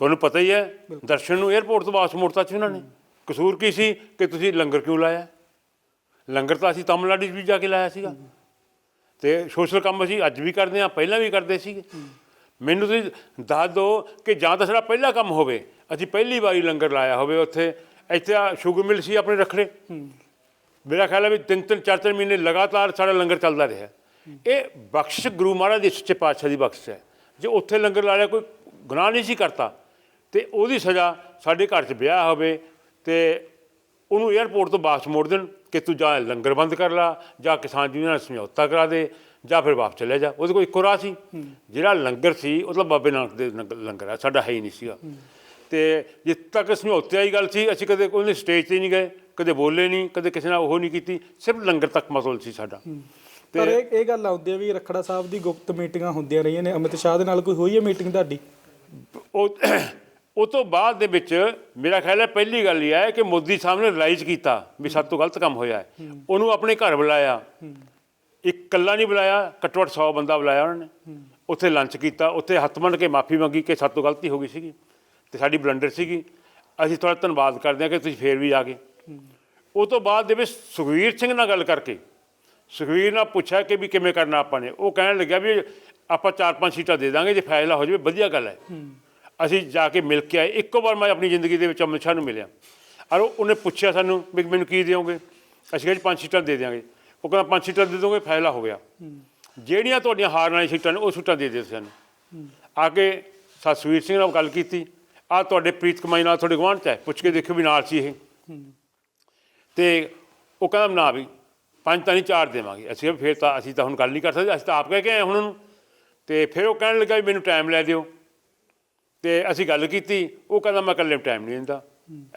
ਤੁਹਾਨੂੰ ਪਤਾ ਹੀ ਹੈ ਦਰਸ਼ਨ ਨੂੰ 에어ਪੋਰਟ ਤੋਂ ਵਾਪਸ ਮੋੜਤਾ ਸੀ ਉਹਨਾਂ ਨੇ। ਕਸੂਰ ਕੀ ਸੀ ਕਿ ਤੁਸੀਂ ਲੰਗਰ ਕਿਉਂ ਲਾਇਆ? ਲੰਗਰ ਤਾਂ ਅਸੀਂ ਤਮਿਲਨਾਡੂ 'ਚ ਵੀ ਜਾ ਕੇ ਲਾਇਆ ਸੀਗਾ। ਤੇ ਸੋਸ਼ਲ ਕੰਮ ਅਸੀਂ ਅੱਜ ਵੀ ਕਰਦੇ ਹਾਂ, ਪਹਿਲਾਂ ਵੀ ਕਰਦੇ ਸੀਗੇ। ਮੈਨੂੰ ਤੁਸੀਂ ਦੱਸ ਦਿਓ ਕਿ ਜਾਂ ਤਾਂ ਸਾਡਾ ਪਹਿਲਾ ਕੰਮ ਹੋਵੇ, ਅਸੀਂ ਪਹਿਲੀ ਵਾਰੀ ਲੰਗਰ ਲਾਇਆ ਹੋਵੇ ਉੱਥੇ। ਇੱਥੇ ਆ ਸ਼ੂਗਰ ਮਿਲ ਸੀ ਆਪਣੇ ਰਖੜੇ। ਮੇਰਾ ਖਿਆਲ ਹੈ ਵੀ ਤਿੰਨ ਤਿੰਨ, ਚਾਰ ਚਾਰ ਮਹੀਨੇ ਲਗਾਤਾਰ ਸਾਡਾ ਲੰਗਰ ਚੱਲਦਾ ਰਿਹਾ। ਇਹ ਬਖਸ਼ਿਸ਼ ਗੁਰੂ ਮਹਾਰਾਜ ਦੀ ਸੱਚੇ ਪਾਤਸ਼ਾਹ ਦੀ ਬਖਸ਼ਿਸ਼ ਹੈ। ਜੇ ਉੱਥੇ ਲੰਗਰ ਲਾ ਲਿਆ ਕੋਈ ਗੁਨਾਹ ਨਹੀਂ ਸੀ ਕਰਤਾ, ਤੇ ਉਹਦੀ ਸਜ਼ਾ ਸਾਡੇ ਘਰ 'ਚ ਵਿਆਹ ਹੋਵੇ ਤੇ ਉਹਨੂੰ 에ਅਰਪੋਰਟ ਤੋਂ ਵਾਪਸ ਮੋੜ ਦੇਣ ਕਿ ਤੂੰ ਜਾਂ ਲੰਗਰ ਬੰਦ ਕਰ ਲਾ ਜਾਂ ਕਿਸਾਨ ਯੂਨੀਅਨ ਨਾਲ ਸਮਝੌਤਾ ਕਰਾ ਦੇ ਜਾਂ ਫਿਰ ਵਾਪਸ ਚਲੇ ਜਾ। ਉਹਦੇ ਕੋਲ ਇੱਕੋ ਰਾਹ ਸੀ। ਜਿਹੜਾ ਲੰਗਰ ਸੀ ਉਹ ਤਾਂ ਬਾਬੇ ਨਾਨਕ ਦੇ ਲੰਗ- ਲੰਗਰ ਆ ਸਾਡਾ ਹੈ ਹੀ ਨਹੀਂ ਸੀਗਾ। ਤੇ ਜਿੱਥੇ ਤੱਕ ਸਮਝੌਤੇ ਵਾਲੀ ਗੱਲ ਸੀ ਅਸੀਂ ਕਦੇ ਉਹਨੇ ਸਟੇਜ ਤੇ ਨਹੀਂ ਗਏ ਕਦੇ ਬੋਲੇ ਨਹੀਂ ਕਦੇ ਕਿਸੇ ਨਾਲ ਉਹ ਨਹੀਂ ਕੀਤੀ ਸਿਰਫ ਲੰਗਰ ਤੱਕ ਮਤਲਬ ਸੀ ਸਾਡਾ। ਪਰ ਇਹ ਇਹ ਗੱਲ ਆਉਂਦੀ ਹੈ ਵੀ ਰਖੜਾ ਸਾਹਿਬ ਦੀ ਗੁਪਤ ਮੀਟਿੰਗਾਂ ਹੁੰਦੀਆਂ ਰਹੀਆਂ ਨੇ। ਅਮਿਤ ਸ਼ਾਹ ਦੇ ਨਾਲ ਕੋਈ ਹੋਈ ਹੈ ਮੀਟਿੰਗ ਤੁਹਾਡੀ? ਉਹ ਉਹ ਤੋਂ ਬਾਅਦ ਦੇ ਵਿੱਚ ਮੇਰਾ ਖਿਆਲ ਹੈ ਪਹਿਲੀ ਗੱਲ ਇਹ ਹੈ ਕਿ ਮੋਦੀ ਸਾਹਿਬ ਨੇ ਰਿਲਾਈਜ਼ ਕੀਤਾ ਵੀ ਸਾਡੇ ਤੋਂ ਗਲਤ ਕੰਮ ਹੋਇਆ ਹੈ। ਉਹਨੂੰ ਆਪਣੇ ਘਰ ਬੁਲਾਇਆ। ਇੱਕ ਇਕੱਲਾ ਨਹੀਂ ਬੁਲਾਇਆ ਘੱਟੋ ਘੱਟ 100 ਬੰਦਾ ਬੁਲਾਇਆ ਉਹਨਾਂ। ਨੇ ਉੱਥੇ ਲੰਚ ਕੀਤਾ ਉੱਥੇ ਹੱਥ ਮੰਨ ਕੇ ਮਾਫੀ ਮੰਗੀ ਕਿ ਸਾਡੇ ਤੋਂ ਗਲਤੀ ਹੋ ਗਈ ਸੀਗੀ ਤੇ ਸਾਡੀ ਬਲੰਡਰ ਸੀਗੀ। ਅਸੀਂ ਤੁਹਾਡਾ ਧੰਨਵਾਦ ਕਰਦੇ ਹਾਂ ਕਿ ਤੁਸੀਂ ਫੇਰ ਵੀ ਆ ਗਏ। ਉਹ ਤੋਂ ਬਾਅਦ ਦੇ ਵਿੱਚ ਸੁਖਵੀਰ ਸਿੰਘ ਨਾਲ ਗੱਲ ਕਰਕੇ ਸੁਖਵੀਰ ਨਾਲ ਪੁੱਛਿਆ ਕਿ ਵੀ ਕਿਵੇਂ ਕਰਨਾ ਆਪਾਂ ਨੇ। ਉਹ ਕਹਿਣ ਲੱਗਿਆ ਵੀ ਆਪਾਂ ਚਾਰ ਪੰਜ ਸੀਟਾਂ ਦੇ ਦਾਂਗੇ ਜੇ ਫੈਸਲਾ ਹੋ ਜਾਵੇ ਵਧੀਆ ਗੱਲ ਹੈ। ਅਸੀਂ ਜਾ ਕੇ ਮਿਲ ਕੇ ਆਏ। ਇੱਕੋ ਵਾਰ ਮੈਂ ਆਪਣੀ ਜ਼ਿੰਦਗੀ ਦੇ ਵਿੱਚ ਅਮਿਤ ਸ਼ਾਹ ਨੂੰ ਮਿਲਿਆ। ਔਰ ਉਹ- ਉਹਨੇ ਪੁੱਛਿਆ ਸਾਨੂੰ ਵੀ ਮੈਨੂੰ ਕੀ ਦਿਓਗੇ? ਅਸੀਂ ਕਿਹਾ ਜੀ ਪੰਜ ਸੀਟਾਂ ਦੇ ਦਿਆਂਗੇ। ਉਹ ਕਹਿੰਦਾ ਪੰਜ ਸੀਟਾਂ ਦੇ ਦੋਗੇ ਫੈਸਲਾ ਹੋ ਗਿਆ। ਜਿਹੜੀਆਂ ਤੁਹਾਡੀਆਂ ਹਾਰਨ ਵਾਲੀਆਂ ਸੀਟਾਂ ਨੇ ਉਹ ਸੀਟਾਂ ਦੇ ਦਿਓ ਸਾਨੂੰ। ਆ ਕੇ ਸਤਸਵੀਰ ਸਿੰਘ ਨਾਲ ਗੱਲ ਕੀਤੀ। ਆ ਤੁਹਾਡੇ ਪ੍ਰੀਤ ਕਮਾਈ ਨਾਲ ਤੁਹਾਡੇ ਗੁਆਂਢ ਚ ਹੈ। ਪੁੱਛ ਕੇ ਦੇਖਿਓ ਵੀ ਨਾਲ ਸੀ ਇਹ। ਤੇ ਉਹ ਕਹਿੰਦਾ ਨਾ ਵੀ ਪੰਜ ਤਾਂ ਨਹੀਂ ਚਾਰ ਦੇਵਾਂਗੇ। ਅਸੀਂ ਫਿਰ ਤਾਂ ਅਸੀਂ ਤਾਂ ਹੁਣ ਗੱਲ ਨਹੀਂ ਕਰ ਸਕਦੇ। ਅਸੀਂ ਤਾਂ ਆਪ ਕਹਿ ਕੇ ਆਏ ਹੁਣ ਉਹਨੂੰ। ਤੇ ਫਿਰ ਉਹ ਕਹਿਣ ਲੱਗਾ ਵੀ ਮੈਨੂੰ ਟਾਈਮ ਲੈ ਦਿਓ। ਤੇ ਅਸੀਂ ਗੱਲ ਕੀਤੀ ਉਹ ਕਹਿੰਦਾ ਮੈਂ ਇਕੱਲੇ ਟਾਈਮ ਨਹੀਂ ਦਿੰਦਾ।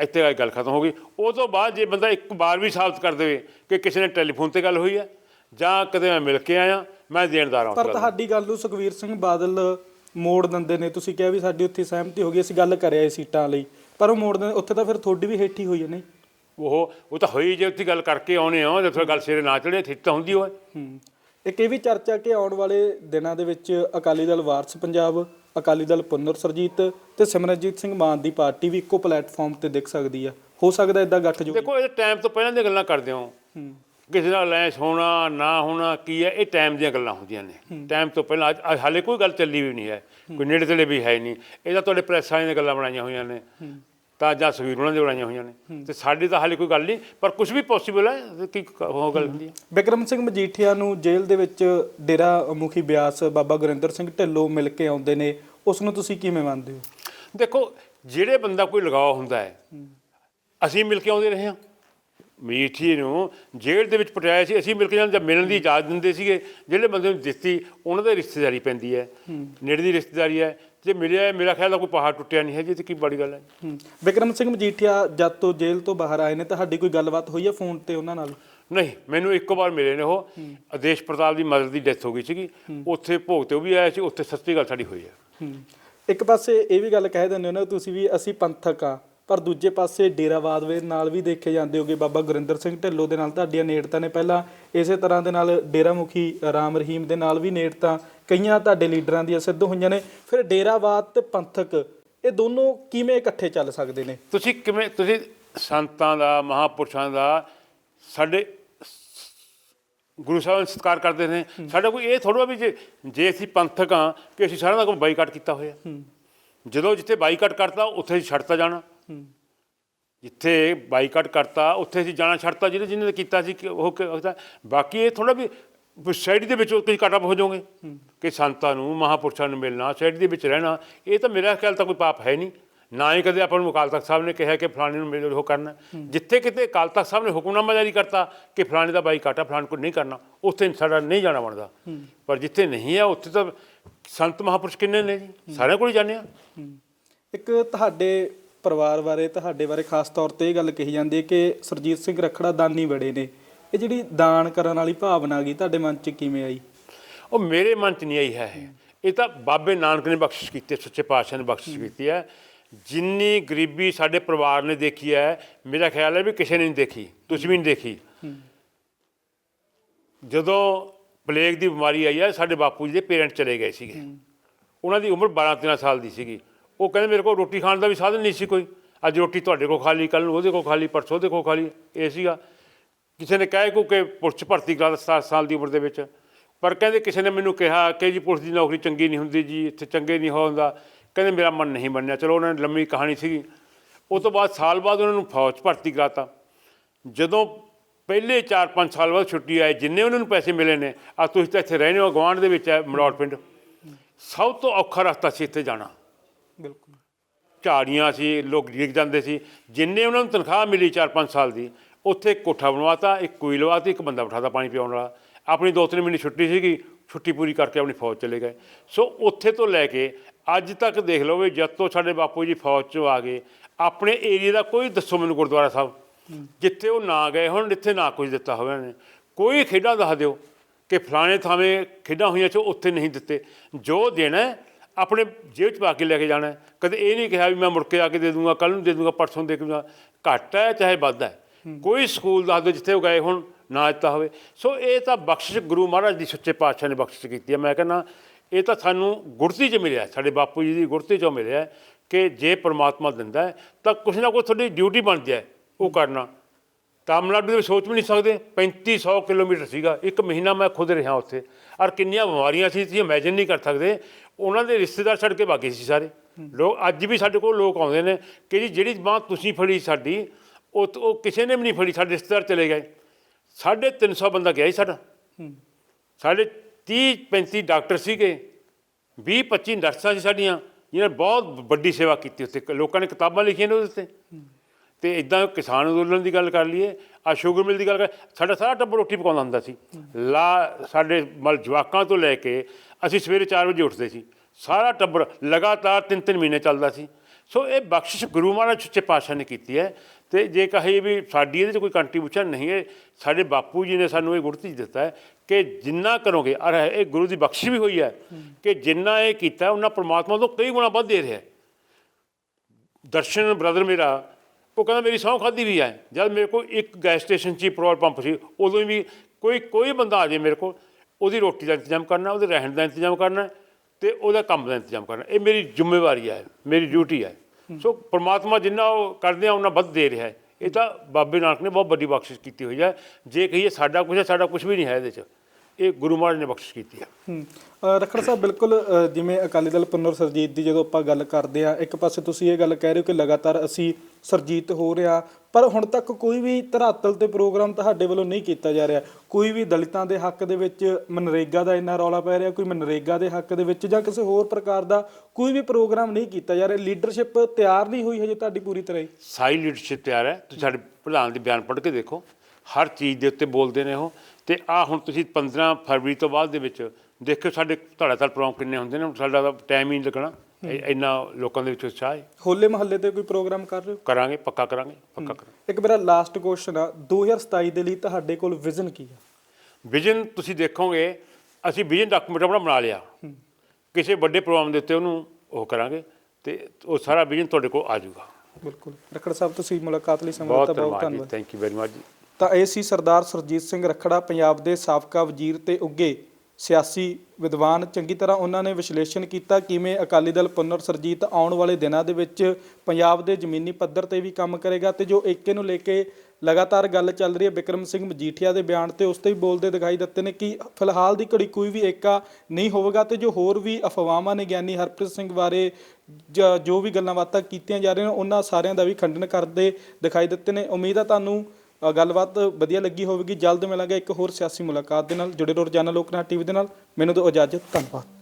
ਇੱਥੇ ਆ ਗੱਲ ਖਤਮ ਹੋ ਗਈ। ਉਹ ਤੋਂ ਬਾਅਦ ਜੇ ਬੰਦਾ ਇੱਕ ਵਾਰ ਵੀ ਸਾਬਤ ਕਰ ਦੇਵੇ ਕਿ ਕਿਸੇ ਨੇ ਟੈਲੀਫੋਨ ਤੇ ਗੱਲ ਹੋਈ ਹੈ ਜਾਂ ਕਦੇ ਮੈਂ ਮਿਲ ਕੇ ਆਇਆ ਮੈਂ ਦੇਣਦਾਰ ਹਾਂ ਪਰ। ਤੁਹਾਡੀ ਗੱਲ ਨੂੰ ਸੁਖਵੀਰ ਸਿੰਘ ਬਾਦਲ ਮੋੜ ਦਿੰਦੇ ਨੇ। ਤੁਸੀਂ ਕਿਹਾ ਵੀ ਸਾਡੀ ਉੱਥੇ ਸਹਿਮਤੀ ਹੋ ਗਈ ਅਸੀਂ ਗੱਲ ਕਰਿਆ ਸੀ ਸੀਟਾਂ ਲਈ। ਪਰ ਉਹ ਮੋੜ ਦਿੰਦੇ ਉੱਥੇ ਤਾਂ ਫਿਰ ਤੁਹਾਡੀ ਵੀ ਹੇਠੀ ਹੋਈ ਹੈ ਨਹੀਂ? ਉਹ ਉਹ ਤਾਂ ਹੋਈ ਜੇ ਉੱਥੇ ਗੱਲ ਕਰਕੇ ਆਉਣੇ ਆ ਜਦੋਂ ਗੱਲ ਸਿਰੇ ਨਾ ਚੜੇ ਠੀਕ ਤਾਂ ਹੁੰਦੀ ਹੋਏ ਇੱਕ ਇਹ ਵੀ ਚਰਚਾ ਕਿ ਆਉਣ ਵਾਲੇ ਦਿਨਾਂ ਦੇ ਵਿੱਚ ਅਕਾਲੀ ਦਲ ਵਾਰਸ ਪੰਜਾਬ ਅਕਾਲੀ ਦਲ ਪੁਨਰ ਸਰਜੀਤ ਤੇ ਸਿਮਰਨਜੀਤ ਸਿੰਘ ਮਾਨ ਦੀ ਪਾਰਟੀ ਵੀ ਇੱਕੋ ਪਲੇਟਫਾਰਮ ਤੇ ਦਿਖ ਸਕਦੀ ਆ। ਹੋ ਸਕਦਾ ਇਦਾਂ ਗੱਠ ਜੋ ਦੇਖੋ ਇਹ ਟਾਈਮ ਤੋਂ ਪਹਿਲਾਂ ਦੀਆਂ ਗੱਲਾਂ ਕਰਦੇ ਹੋ। ਕਿਸੇ ਨਾਲ ਅਲਾਇੰਸ ਹੋਣਾ ਨਾ ਹੋਣਾ ਕੀ ਹੈ ਇਹ ਟਾਈਮ ਦੀਆਂ ਗੱਲਾਂ ਹੁੰਦੀਆਂ ਨੇ। ਟਾਈਮ ਤੋਂ ਪਹਿਲਾਂ ਅੱਜ- ਹਾਲੇ ਕੋਈ ਗੱਲ ਚੱਲੀ ਵੀ ਨਹੀਂ ਹੈ। ਕੋਈ ਨੇੜੇ ਤੇੜੇ ਵੀ ਹੈ ਨਹੀਂ। ਇਹ ਤਾਂ ਤੁਹਾਡੇ ਪ੍ਰੈਸ ਦੀਆਂ ਗੱਲਾਂ ਬਣਾਈਆਂ ਹੋਈਆਂ ਨੇ। ਤਾਂ ਜਾਂ ਸੁਖਬੀਰ ਉਹਨਾਂ ਦੀਆਂ ਬਣਾਈਆਂ ਹੋਈਆਂ ਨੇ। ਤੇ ਸਾਡੀ ਤਾਂ ਹਾਲੇ ਕੋਈ ਗੱਲ ਨਹੀਂ ਪਰ ਕੁਝ ਵੀ ਪੋਸੀਬਲ ਹੈ ਕੀ ਉਹ ਗੱਲ ਹੁੰਦੀ ਹੈ। ਬਿਕਰਮ ਸਿੰਘ ਮਜੀਠੀਆ ਨੂੰ ਜੇਲ੍ਹ ਦੇ ਵਿੱਚ ਡੇਰਾ ਮੁਖੀ ਬਿਆਸ ਬਾਬਾ ਗੁਰਿੰਦਰ ਸਿੰਘ ਢਿੱਲੋਂ ਮਿਲ ਕੇ ਆਉਂਦੇ ਨੇ। ਉਸ ਨੂੰ ਤੁਸੀਂ ਕਿਵੇਂ ਮੰਨਦੇ ਹੋ? ਦੇਖੋ ਜਿਹੜੇ ਬੰਦਾ ਕੋਈ ਲਗਾਅ ਹੁੰਦਾ ਹੈ ਅਸੀਂ ਮਿਲ ਕੇ ਆਉਂਦੇ ਰਹੇ ਹਾਂ। ਮੀਠੀ ਨੂੰ ਜੇਲ੍ਹ ਦੇ ਵਿੱਚ ਪਟਿਆਇਆ ਸੀ ਅਸੀਂ ਮਿਲ ਕੇ ਜਦ ਮਿਲਣ ਦੀ ਇਜਾਜ਼ਤ ਦਿੰਦੇ ਸੀਗੇ। ਜਿਹੜੇ ਬੰਦੇ ਨੂੰ ਦਿੱਤੀ ਉਹਨਾਂ ਦੇ ਰਿਸ਼ਤੇਦਾਰੀ ਪੈਂਦੀ ਹੈ। ਨੇੜੇ ਦੀ ਰਿਸ਼ਤੇਦਾਰੀ ਹੈ ਜੇ ਮਿਲਿਆ ਮੇਰਾ ਖਿਆਲ ਆ ਕੋਈ ਪਹਾੜ ਟੁੱਟਿਆ ਨਹੀਂ ਹੈ ਜੀ ਤੇ ਕੀ ਬੜੀ ਗੱਲ ਹੈ ਹੂੰ। ਬਿਕਰਮ ਸਿੰਘ ਮਜੀਠੀਆ ਜਦ ਤੋਂ ਜੇਲ੍ਹ ਤੋਂ ਬਾਹਰ ਆਏ ਨੇ ਤੁਹਾਡੀ ਕੋਈ ਗੱਲਬਾਤ ਹੋਈ ਹੈ ਫੋਨ ਤੇ ਉਹਨਾਂ ਨਾਲ? ਨਹੀਂ ਮੈਨੂੰ ਇੱਕੋ ਵਾਰ ਮਿਲੇ ਨੇ ਉਹ। ਆਦੇਸ਼ ਪ੍ਰਤਾਪ ਦੀ ਮਦਰ ਦੀ ਡੈਥ ਹੋ ਗਈ ਸੀਗੀ। ਉੱਥੇ ਭੋਗ ਤੇ ਉਹ ਵੀ ਆਇਆ ਸੀ ਉੱਥੇ ਸੱਚੀ ਗੱਲ ਸਾਡੀ ਹੋਈ ਹੈ ਹੂੰ। ਇੱਕ ਪਾਸੇ ਇਹ ਵੀ ਗੱਲ ਕਹਿ ਦਿੰਦੇ ਹੋ ਨਾ ਤੁਸੀਂ ਵੀ ਅਸੀਂ ਪੰਥਕ ਆ। ਪਰ ਦੂਜੇ ਪਾਸੇ ਡੇਰਾਵਾਦ ਵੇ ਨਾਲ ਵੀ ਦੇਖੇ ਜਾਂਦੇ ਹੋਗੇ ਬਾਬਾ ਗੁਰਿੰਦਰ ਸਿੰਘ ਢਿੱਲੋਂ ਦੇ ਨਾਲ ਤੁਹਾਡੀਆਂ ਨੇੜਤਾ ਨੇ ਪਹਿਲਾਂ ਇਸੇ ਤਰ੍ਹਾਂ ਦੇ ਨਾਲ ਡੇਰਾ ਮੁਖੀ ਰਾਮ ਰਹੀਮ ਦੇ ਨਾਲ ਵੀ ਨੇੜਤਾ ਕਈਆਂ ਤੁਹਾਡੇ ਲੀਡਰਾਂ ਦੀਆਂ ਸਿੱਧ ਹੋਈਆਂ ਨੇ। ਫਿਰ ਡੇਰਾਵਾਦ ਤੇ ਪੰਥਕ ਇਹ ਦੋਨੋਂ ਕਿਵੇਂ ਇਕੱਠੇ ਚੱਲ ਸਕਦੇ ਨੇ? ਤੁਸੀਂ ਕਿਵੇਂ ਤੁਸੀਂ ਸੰਤਾਂ ਦਾ ਮਹਾਪੁਰਸ਼ਾਂ ਦਾ ਸਾਡੇ ਗੁਰੂ ਸਾਹਿਬ ਦਾ ਸਤਿਕਾਰ ਕਰਦੇ ਨੇ। ਸਾਡਾ ਕੋਈ ਇਹ ਥੋੜਾ ਵੀ ਜੇ ਜੇ ਅਸੀਂ ਪੰਥਕ ਆ ਕਿ ਅਸੀਂ ਸਾਰਿਆਂ ਦਾ ਕੋਈ ਬਾਈਕਾਟ ਕੀਤਾ ਹੋਇਆ। ਜਦੋਂ ਜਿੱਥੇ ਬਾਈਕਾਟ ਕਰਤਾ ਉੱਥੇ ਛੱਡਤਾ ਜਾਣਾ। ਜਿੱਥੇ ਬਾਈਕਾਟ ਕਰਤਾ, ਉੱਥੇ ਅਸੀਂ ਜਾਣਾ ਛੱਡਤਾ ਜਿਹੜੇ ਜਿਹਨੇ ਨੇ ਕੀਤਾ ਸੀ ਕਿ ਉਹ ਕਿ- ਉਹ ਬਾਕੀ ਇਹ ਥੋੜਾ ਵੀ ਸੋਸਾਇਟੀ ਦੇ ਵਿੱਚ ਤੁਸੀਂ ਕੱਟ ਹੋ ਜਾਓਗੇ। ਕਿ ਸੰਤਾਂ ਨੂੰ, ਮਹਾਪੁਰਸ਼ਾਂ ਨੂੰ ਮਿਲਣਾ ਸੋਸਾਇਟੀ ਦੇ ਵਿੱਚ ਰਹਿਣਾ, ਇਹ ਤਾਂ ਮੇਰਾ ਖਿਆਲ ਤਾਂ ਕੋਈ ਪਾਪ ਹੈ ਨਹੀਂ। ਨਾ ਹੀ ਕਦੇ ਆਪਾਂ ਨੂੰ ਅਕਾਲ ਤਖਤ ਸਾਹਿਬ ਨੇ ਕਿਹਾ ਕਿ ਫਲਾਣੇ ਨੂੰ ਮਿਲ ਉਹ ਕਰਨਾ। ਜਿੱਥੇ ਕਿਤੇ ਅਕਾਲ ਤਖਤ ਸਾਹਿਬ ਨੇ ਹੁਕਮਨਾਮਾ ਜਾਰੀ ਕਰਤਾ ਕਿ ਫਲਾਣੇ ਦਾ ਬਾਈਕਾਟ ਆ, ਫਲਾਣੇ ਕੋਲ ਨਹੀਂ ਕਰਨਾ, ਉੱਥੇ ਸਾਡਾ ਨਹੀਂ ਜਾਣਾ ਬਣਦਾ। ਪਰ ਜਿੱਥੇ ਨਹੀਂ ਆ, ਉੱਥੇ ਤਾਂ ਸੰਤ ਮਹਾਪੁਰਸ਼ ਕਿੰਨੇ ਨੇ ਜੀ? ਸਾਰਿਆਂ ਕੋਲ ਹੀ ਜਾਂਦੇ ਆ। ਇੱਕ ਤੁਹਾਡੇ ਪਰਿਵਾਰ ਬਾਰੇ ਤੁਹਾਡੇ ਬਾਰੇ ਖਾਸ ਤੌਰ ਤੇ ਇਹ ਗੱਲ ਕਹੀ ਜਾਂਦੀ ਹੈ ਕਿ ਸਰਜੀਤ ਸਿੰਘ ਰਖੜਾ ਦਾਨੀ ਬੜੇ ਨੇ। ਇਹ ਜਿਹੜੀ ਦਾਨ ਕਰਨ ਵਾਲੀ ਭਾਵਨਾ ਗਈ ਤੁਹਾਡੇ ਮਨ 'ਚ ਕਿਵੇਂ ਆਈ? ਉਹ ਮੇਰੇ ਮਨ 'ਚ ਨਹੀਂ ਆਈ ਹੈ। ਇਹ। ਇਹ ਤਾਂ ਬਾਬੇ ਨਾਨਕ ਨੇ ਬਖਸ਼ਿਸ਼ ਕੀਤੀ ਹੈ ਸੱਚੇ ਪਾਤਸ਼ਾਹ ਨੇ ਬਖਸ਼ਿਸ਼ ਕੀਤੀ ਹੈ। ਜਿੰਨੀ ਗਰੀਬੀ ਸਾਡੇ ਪਰਿਵਾਰ ਨੇ ਦੇਖੀ ਹੈ ਮੇਰਾ ਖਿਆਲ ਹੈ ਵੀ ਕਿਸੇ ਨੇ ਨਹੀਂ ਦੇਖੀ ਤੁਸੀਂ ਵੀ ਨਹੀਂ ਦੇਖੀ। ਜਦੋਂ ਪਲੇਗ ਦੀ ਬਿਮਾਰੀ ਆਈ ਹੈ ਸਾਡੇ ਬਾਪੂ ਜੀ ਦੇ ਪੇਰੈਂਟ ਚਲੇ ਗਏ ਸੀਗੇ। ਉਹਨਾਂ ਦੀ ਉਮਰ 12 13 ਸਾਲ ਦੀ ਸੀਗੀ। ਉਹ ਕਹਿੰਦੇ ਮੇਰੇ ਕੋਲ ਰੋਟੀ ਖਾਣ ਦਾ ਵੀ ਸਾਧਨ ਨਹੀਂ ਸੀ ਕੋਈ। ਅੱਜ ਰੋਟੀ ਤੁਹਾਡੇ ਕੋਲ ਖਾ ਲਈ ਕੱਲ ਨੂੰ ਉਹਦੇ ਕੋਲ ਖਾ ਲਈ ਪਰਸੋਂ ਉਹਦੇ ਕੋਲ ਖਾ ਲਈ ਇਹ ਸੀਗਾ। ਕਿਸੇ ਨੇ ਕਹੇ ਕੋ ਕਿ ਪੁਲਿਸ 'ਚ ਭਰਤੀ ਕਰਾ ਦਿੱਤਾ 7 ਸਾਲ ਦੀ ਉਮਰ ਦੇ ਵਿੱਚ। ਪਰ ਕਹਿੰਦੇ ਕਿਸੇ ਨੇ ਮੈਨੂੰ ਕਿਹਾ ਕਿ ਜੀ ਪੁਲਿਸ ਦੀ ਨੌਕਰੀ ਚੰਗੀ ਨਹੀਂ ਹੁੰਦੀ ਜੀ, ਇੱਥੇ ਚੰਗੇ ਨਹੀਂ ਹੁੰਦਾ ਕਹਿੰਦੇ ਮੇਰਾ ਮਨ ਨਹੀਂ ਮੰਨਿਆ। ਚਲੋ ਉਹਨਾਂ ਨੇ ਲੰਮੀ ਕਹਾਣੀ ਸੀਗੀ। ਉਸ ਤੋਂ ਬਾਅਦ ਸਾਲ ਬਾਅਦ ਉਹਨਾਂ ਨੂੰ ਫੌਜ 'ਚ ਭਰਤੀ ਕਰਾਤਾ ਜਦੋਂ ਪਹਿਲੇ 4-5 ਸਾਲ ਬਾਅਦ ਛੁੱਟੀ ਆਏ ਜਿੰਨੇ ਉਹਨਾਂ ਨੂੰ ਪੈਸੇ ਮਿਲੇ ਨੇ ਆ ਤੁਸੀਂ ਤਾਂ ਇੱਥੇ ਰਹਿੰਦੇ ਹੋ ਗਵਾਂਢ ਦੇ ਵਿੱਚ ਹੈ ਮਰੌੜ ਪਿੰਡ। ਸਭ ਤੋਂ ਔਖਾ ਰਸਤਾ ਸੀ ਇੱਥੇ ਜਾਣਾ। ਬਿਲਕੁਲ। ਝਾੜੀਆਂ ਸੀ ਲੋਕ ਡਿੱਗ ਜਾਂਦੇ ਸੀ। ਜਿੰਨੇ ਉਹਨਾਂ ਨੂੰ ਤਨਖਾਹ ਮਿਲੀ 4-5 ਸਾਲ ਦੀ ਉੱਥੇ ਕੋਠਾ ਬਣਵਾਤਾ ਇੱਕ ਕੋਈ ਲਵਾਤੀ ਇੱਕ ਬੰਦਾ ਬਿਠਾਤਾ ਪਾਣੀ ਪਿਆਉਣ ਵਾਲਾ। ਆਪਣੀ ਦੋ ਤਿੰਨ ਮਹੀਨੇ ਛੁੱਟੀ ਸੀਗੀ ਛੁੱਟੀ ਪੂਰੀ ਕਰਕੇ ਆਪਣੀ ਫੌਜ ਚਲੇ ਗਏ। ਸੋ ਉੱਥੇ ਤੋਂ ਲੈ ਕੇ ਅੱਜ ਤੱਕ ਦੇਖ ਲਓ ਵੀ ਜਦ ਤੋਂ ਸਾਡੇ ਬਾਪੂ ਜੀ ਫੌਜ 'ਚੋਂ ਆ ਗਏ ਆਪਣੇ ਏਰੀਆ ਦਾ ਕੋਈ ਦੱਸੋ ਮੈਨੂੰ ਗੁਰਦੁਆਰਾ ਸਾਹਿਬ। ਜਿੱਥੇ ਉਹ ਨਾ ਗਏ ਹੁਣ ਜਿੱਥੇ ਨਾ ਕੁਝ ਦਿੱਤਾ ਹੋਵੇ ਉਹਨਾਂ। ਨੇ ਕੋਈ ਖੇਡਾਂ ਦੱਸ ਦਿਓ ਕਿ ਫਲਾਣੇ ਥਾਵੇਂ ਖੇਡਾਂ ਹੋਈਆਂ ਚ ਉੱਥੇ ਨਹੀਂ ਦਿੱਤੇ। ਜੋ ਦੇਣਾ ਹੈ, ਆਪਣੇ ਜੇਬ ਚ ਪਾ ਕੇ ਲੈ ਕੇ ਜਾਣਾ। ਕਦੇ ਇਹ ਨਹੀਂ ਕਿਹਾ ਵੀ ਮੈਂ ਮੁੜ ਕੇ ਆ ਕੇ ਦੇ ਦੂੰਗਾ ਕੱਲ ਨੂੰ ਦੇ ਦੂੰਗਾ ਪਰਸੋਂ ਦੇ ਦੂੰਗਾ। ਘੱਟ ਹੈ ਚਾਹੇ ਵੱਧ ਹੈ। ਕੋਈ ਸਕੂਲ ਦੱਸ ਦਿਓ ਜਿੱਥੇ ਉਹ ਗਏ ਹੁਣ ਨਾ ਦਿੱਤਾ ਹੋਵੇ। ਸੋ ਇਹ ਤਾਂ ਬਖਸ਼ਿਸ਼ ਗੁਰੂ ਮਹਾਰਾਜ ਦੀ ਸੱਚੇ ਪਾਤਸ਼ਾਹ ਨੇ ਬਖਸ਼ਿਸ਼ ਕੀਤੀ ਹੈ। ਮੈਂ ਕਹਿੰਦਾ ਇਹ ਤਾਂ ਸਾਨੂੰ ਗੁਰਤੀ 'ਚ ਮਿਲਿਆ ਸਾਡੇ ਬਾਪੂ ਜੀ ਦੀ ਗੁਰਤੀ 'ਚੋਂ ਮਿਲਿਆ ਕਿ ਜੇ ਪ੍ਰਮਾਤਮਾ ਦਿੰਦਾ ਹੈ ਤਾਂ ਕੁਛ ਨਾ ਕੁਛ ਤੁਹਾਡੀ ਡਿਊਟੀ ਬਣਦੀ ਹੈ ਉਹ ਕਰਨਾ। ਤਾਮਿਲਨਾਡੂ ਦੇ ਸੋਚ ਵੀ ਨਹੀਂ ਸਕਦੇ 3500 ਕਿਲੋਮੀਟਰ ਸੀਗਾ। ਇੱਕ ਮਹੀਨਾ ਮੈਂ ਖੁਦ ਰਿਹਾ ਉੱਥੇ। ਔਰ ਕਿੰਨੀਆਂ ਬਿਮਾਰੀਆਂ ਸੀ ਤੁਸੀਂ ਇਮੇਜਿਨ ਨਹੀਂ ਕਰ ਸਕਦੇ। ਉਹਨਾਂ ਦੇ ਰਿਸ਼ਤੇਦਾਰ ਛੱਡ ਕੇ ਭਾਗੇ ਸੀ ਸਾਰੇ। ਲੋਕ ਅੱਜ ਵੀ ਸਾਡੇ ਕੋਲ ਲੋਕ ਆਉਂਦੇ ਨੇ ਕਿ ਜੀ ਜਿਹੜੀ ਬਾਂਹ ਤੁਸੀਂ ਫੜੀ ਸਾਡੀ ਉਹ ਉਹ ਕਿਸੇ ਨੇ ਵੀ ਨਹੀਂ ਫੜੀ ਸਾਡੇ ਰਿਸ਼ਤੇਦਾਰ ਚਲੇ ਗਏ। ਸਾਢੇ ਤਿੰਨ ਸੌ ਬੰਦਾ ਗਿਆ ਜੀ ਸਾਡਾ। ਸਾਡੇ 30 35 ਡਾਕਟਰ ਸੀਗੇ 20 25 ਨਰਸਾਂ ਸੀ ਸਾਡੀਆਂ ਜਿਨ੍ਹਾਂ ਨੇ ਬਹੁਤ ਵੱਡੀ ਸੇਵਾ ਕੀਤੀ ਉੱਥੇ। ਲੋਕਾਂ ਨੇ ਕਿਤਾਬਾਂ ਲਿਖੀਆਂ ਨੇ ਉਹਦੇ ਉੱਤੇ। ਤੇ ਇਦਾਂ ਕਿਸਾਨ ਅੰਦੋਲਨ ਦੀ ਗੱਲ ਕਰ ਲਈਏ ਆ ਸ਼ੂਗਰ ਮਿਲ ਦੀ ਗੱਲ ਕਰ ਸਾਡਾ ਸਾਰਾ ਟੱਬਰ ਰੋਟੀ ਪਕਾਉਂਦਾ ਹੁੰਦਾ ਸੀ। ਲਾ ਸਾਡੇ ਮਲ ਜਵਾਕਾਂ ਤੋਂ ਲੈ ਕੇ ਅਸੀਂ ਸਵੇਰੇ 4 ਵਜੇ ਉੱਠਦੇ ਸੀ। ਸਾਰਾ ਟੱਬਰ ਲਗਾਤਾਰ ਤਿੰਨ ਤਿੰਨ ਮਹੀਨੇ ਚੱਲਦਾ ਸੀ। ਸੋ ਇਹ ਬਖਸ਼ਿਸ਼ ਗੁਰੂ ਮਹਾਰਾਜ ਸੱਚੇ ਪਾਤਸ਼ਾਹ ਨੇ ਕੀਤੀ ਹੈ। ਤੇ ਜੇ ਕਹੇ ਵੀ ਸਾਡੀ ਇਹਦੇ 'ਚ ਕੋਈ ਕੰਟਰੀਬਿਊਸ਼ਨ ਨਹੀਂ ਹੈ, ਸਾਡੇ ਬਾਪੂ ਜੀ ਨੇ ਸਾਨੂੰ ਇਹ ਗੁਰਤੀ ਦਿੱਤਾ ਹੈ ਕਿ ਜਿੰਨਾ ਕਰੋਗੇ ਔਰ ਇਹ ਗੁਰੂ ਦੀ ਬਖਸ਼ਿਸ਼ ਵੀ ਹੋਈ ਹੈ ਕਿ ਜਿੰਨਾ ਇਹ ਕੀਤਾ, ਉਹਨਾਂ ਪ੍ਰਮਾਤਮਾ ਤੋਂ ਕਈ ਗੁਣਾ ਵੱਧ ਦੇ ਰਿਹਾ ਦਰਸ਼ਨ ਬ੍ਰਦਰ ਮੇਰਾ, ਉਹ ਕਹਿੰਦਾ ਮੇਰੀ ਸਹੁੰ ਖਾਦੀ ਵੀ ਹੈ। ਜਦ ਮੇਰੇ ਕੋਲ ਇੱਕ ਗੈਸ ਸਟੇਸ਼ਨ 'ਚ ਹੀ ਪੈਟਰੋਲ ਪੰਪ ਸੀ, ਉਦੋਂ ਵੀ ਕੋਈ ਕੋਈ ਬੰਦਾ ਆ ਜਾਏ ਮੇਰੇ ਕੋਲ ਉਹਦੀ ਰੋਟੀ ਦਾ ਇੰਤਜ਼ਾਮ ਕਰਨਾ, ਉਹਦੇ ਰਹਿਣ ਦਾ ਇੰਤਜ਼ਾਮ ਕਰਨਾ ਤੇ ਉਹਦਾ ਕੰਮ ਦਾ ਇੰਤਜ਼ਾਮ ਕਰਨਾ। ਇਹ ਮੇਰੀ ਜ਼ਿੰਮੇਵਾਰੀ ਹੈ ਮੇਰੀ ਡਿਊਟੀ ਹੈ ਸੋ ਪ੍ਰਮਾਤਮਾ ਜਿੰਨਾ ਉਹ ਕਰਦੇ ਆ, ਉਹਨਾਂ ਵੱਧ ਦੇ ਰਿਹਾ ਹੈ। ਇਹ ਤਾਂ ਬਾਬੇ ਨਾਨਕ ਨੇ ਬਹੁਤ ਵੱਡੀ ਬਖਸ਼ਿਸ਼ ਕੀਤੀ ਹੋਈ ਹੈ ਜੇ ਕਹੀਏ ਸਾਡਾ ਕੁਝ ਹੈ, ਸਾਡਾ ਕੁਝ ਵੀ ਨਹੀਂ ਹੈ ਇਹਦੇ 'ਚ। ਇਹ ਗੁਰੂ ਮਹਾਰਾਜ ਨੇ ਬਖਸ਼ਿਸ਼ ਕੀਤੀ ਹੈ। ਰਖੜ ਸਾਹਿਬ ਬਿਲਕੁਲ ਅ, ਜਿਵੇਂ ਅਕਾਲੀ ਦਲ ਪੁਨਰ ਸਰਜੀਤ ਦੀ ਜਦੋਂ ਆਪਾਂ ਗੱਲ ਕਰਦੇ ਆ ਇੱਕ ਪਾਸੇ ਤੁਸੀਂ ਇਹ ਗੱਲ ਕਹਿ ਰਹੇ ਹੋ ਕਿ ਲਗਾਤਾਰ ਅਸੀਂ ਸਰਜੀਤ ਹੋ ਰਿਹਾ ਪਰ ਹੁਣ ਤੱਕ ਕੋਈ ਵੀ ਧਰਾਤਲ ਤੇ ਪ੍ਰੋਗਰਾਮ ਤੁਹਾਡੇ ਵੱਲੋਂ ਨਹੀਂ ਕੀਤਾ ਜਾ ਰਿਹਾ। ਕੋਈ ਵੀ ਦਲਿਤਾਂ ਦੇ ਹੱਕ ਦੇ ਵਿੱਚ ਮਨਰੇਗਾ ਦਾ ਇੰਨਾ ਰੌਲਾ ਪੈ ਰਿਹਾ ਕੋਈ ਮਨਰੇਗਾ ਦੇ ਹੱਕ ਦੇ ਵਿੱਚ ਜਾਂ ਕਿਸੇ ਹੋਰ ਪ੍ਰਕਾਰ ਦਾ ਕੋਈ ਵੀ ਪ੍ਰੋਗਰਾਮ ਨਹੀਂ ਕੀਤਾ ਜਾ ਰਿਹਾ। ਲੀਡਰਸ਼ਿਪ ਤਿਆਰ ਨਹੀਂ ਹੋਈ ਹਜੇ ਤੁਹਾਡੀ ਪੂਰੀ ਤਰ੍ਹਾਂ ਹੀ। ਸਾਰੀ ਲੀਡਰਸ਼ਿਪ ਤਿਆਰ ਹੈ। ਤੁਸੀਂ ਸਾਡੇ ਪ੍ਰਧਾਨ ਦੇ ਬਿਆਨ ਪੜ੍ਹ ਕੇ ਦੇਖੋ। ਹਰ ਚੀਜ਼ ਦੇ ਉੱਤੇ ਬੋਲਦੇ ਨੇ ਉਹ। ਤੇ ਆ ਹੁਣ ਤੁਸੀਂ 15 ਫਰਵਰੀ ਤੋਂ ਬਾਅਦ ਦੇ ਵਿੱਚ ਦੇਖੋ ਸਾਡੇ ਧੜਾਧੜ ਪ੍ਰੋਗਰਾਮ ਕਿੰਨੇ ਹੁੰਦੇ ਨੇ ਸਾਡਾ ਤਾਂ ਟਾਈਮ ਹੀ ਨਹੀਂ ਲੱਗਣਾ। ਇੰਨਾ ਲੋਕਾਂ ਦੇ ਵਿੱਚ ਉਤਸ਼ਾਹ ਹੈ। ਹੋਲੇ ਮਹੱਲੇ ਤੇ ਕੋਈ ਪ੍ਰੋਗਰਾਮ ਕਰ ਰਹੇ ਹੋ? ਕਰਾਂਗੇ ਪੱਕਾ ਕਰਾਂਗੇ ਪੱਕਾ ਕਰਾਂਗੇ। ਇੱਕ ਮੇਰਾ ਲਾਸਟ ਕੁਐਸਚਨ ਆ 2027 ਦੇ ਲਈ ਤੁਹਾਡੇ ਕੋਲ ਵਿਜ਼ਨ ਕੀ ਆ? ਵਿਜ਼ਨ ਤੁਸੀਂ ਦੇਖੋਗੇ ਅਸੀਂ ਵਿਜ਼ਨ ਡਾਕੂਮੈਂਟ ਆਪਣਾ ਬਣਾ ਲਿਆ। ਕਿਸੇ ਵੱਡੇ ਪ੍ਰੋਗਰਾਮ ਦੇ ਉੱਤੇ ਉਹਨੂੰ ਉਹ ਕਰਾਂਗੇ ਤੇ ਉਹ ਸਾਰਾ ਵਿਜ਼ਨ ਤੁਹਾਡੇ ਕੋਲ ਆ ਜਾਊਗਾ। ਬਿਲਕੁਲ। ਰਖੜ ਸਾਹਿਬ ਤੁਸੀਂ ਮੁਲਾਕਾਤ ਲਈ ਸਮਾਂ ਦਿੱਤਾ ਬਹੁਤ ਧੰਨਵਾਦ ਥੈਂਕ ਯੂ ਵੈਰੀ ਮਚ ਜੀ। ਤਾਂ ਇਹ ਸੀ ਸਰਦਾਰ ਸਰਜੀਤ ਸਿੰਘ ਰਖੜਾ, ਪੰਜਾਬ ਦੇ ਸਾਬਕਾ ਵਜ਼ੀਰ ਤੇ ਉੱਗੇ ਸਿਆਸੀ ਵਿਦਵਾਨ। ਚੰਗੀ ਤਰ੍ਹਾਂ ਉਹਨਾਂ ਨੇ ਵਿਸ਼ਲੇਸ਼ਣ ਕੀਤਾ ਕਿਵੇਂ ਅਕਾਲੀ ਦਲ ਪੁਨਰ ਸਰਜੀਤ ਆਉਣ ਵਾਲੇ ਦਿਨਾਂ ਦੇ ਵਿੱਚ ਪੰਜਾਬ ਦੇ ਜ਼ਮੀਨੀ ਪੱਧਰ ਤੇ ਵੀ ਕੰਮ ਕਰੇਗਾ ਤੇ ਜੋ ਏਕੇ ਨੂੰ ਲੈ ਕੇ ਲਗਾਤਾਰ ਗੱਲ ਚੱਲ ਰਹੀ ਹੈ, ਬਿਕਰਮ ਸਿੰਘ ਮਜੀਠੀਆ ਦੇ ਬਿਆਨ ਤੇ ਉਸ ਤੇ ਵੀ ਬੋਲਦੇ ਦਿਖਾਈ ਦਿੱਤੇ ਨੇ ਕਿ ਫਿਲਹਾਲ ਦੀ ਘੜੀ ਕੋਈ ਵੀ ਏਕਾ ਨਹੀਂ ਹੋਵੇਗਾ ਤੇ ਜੋ ਹੋਰ ਵੀ ਅਫਵਾਹਾਂ ਨੇ ਗਿਆਨੀ ਹਰਪ੍ਰੀਤ ਸਿੰਘ ਬਾਰੇ ਜ- ਜੋ ਵੀ ਗੱਲਾਂ ਬਾਤਾਂ ਕੀਤੀਆਂ ਜਾ ਰਹੀਆਂ ਨੇ ਉਹਨਾਂ ਸਾਰਿਆਂ ਦਾ ਵੀ ਖੰਡਨ ਕਰਦੇ ਦਿਖਾਈ ਦਿੱਤੇ ਨੇ। ਉਮੀਦ ਆ ਤੁਹਾਨੂੰ ਗੱਲਬਾਤ ਵਧੀਆ ਲੱਗੀ ਹੋਵੇਗੀ। ਜਲਦ ਮਿਲਾਂਗੇ ਇੱਕ ਹੋਰ ਸਿਆਸੀ ਮੁਲਾਕਾਤ ਦੇ ਨਾਲ। ਜੁੜੇ ਰਹੋ ਰੋਜ਼ਾਨਾ ਲੋਕਨਾਥ ਟੀਵੀ ਦੇ ਨਾਲ। ਮੈਨੂੰ ਦਿਓ ਇਜਾਜ਼ਤ ਧੰਨਵਾਦ।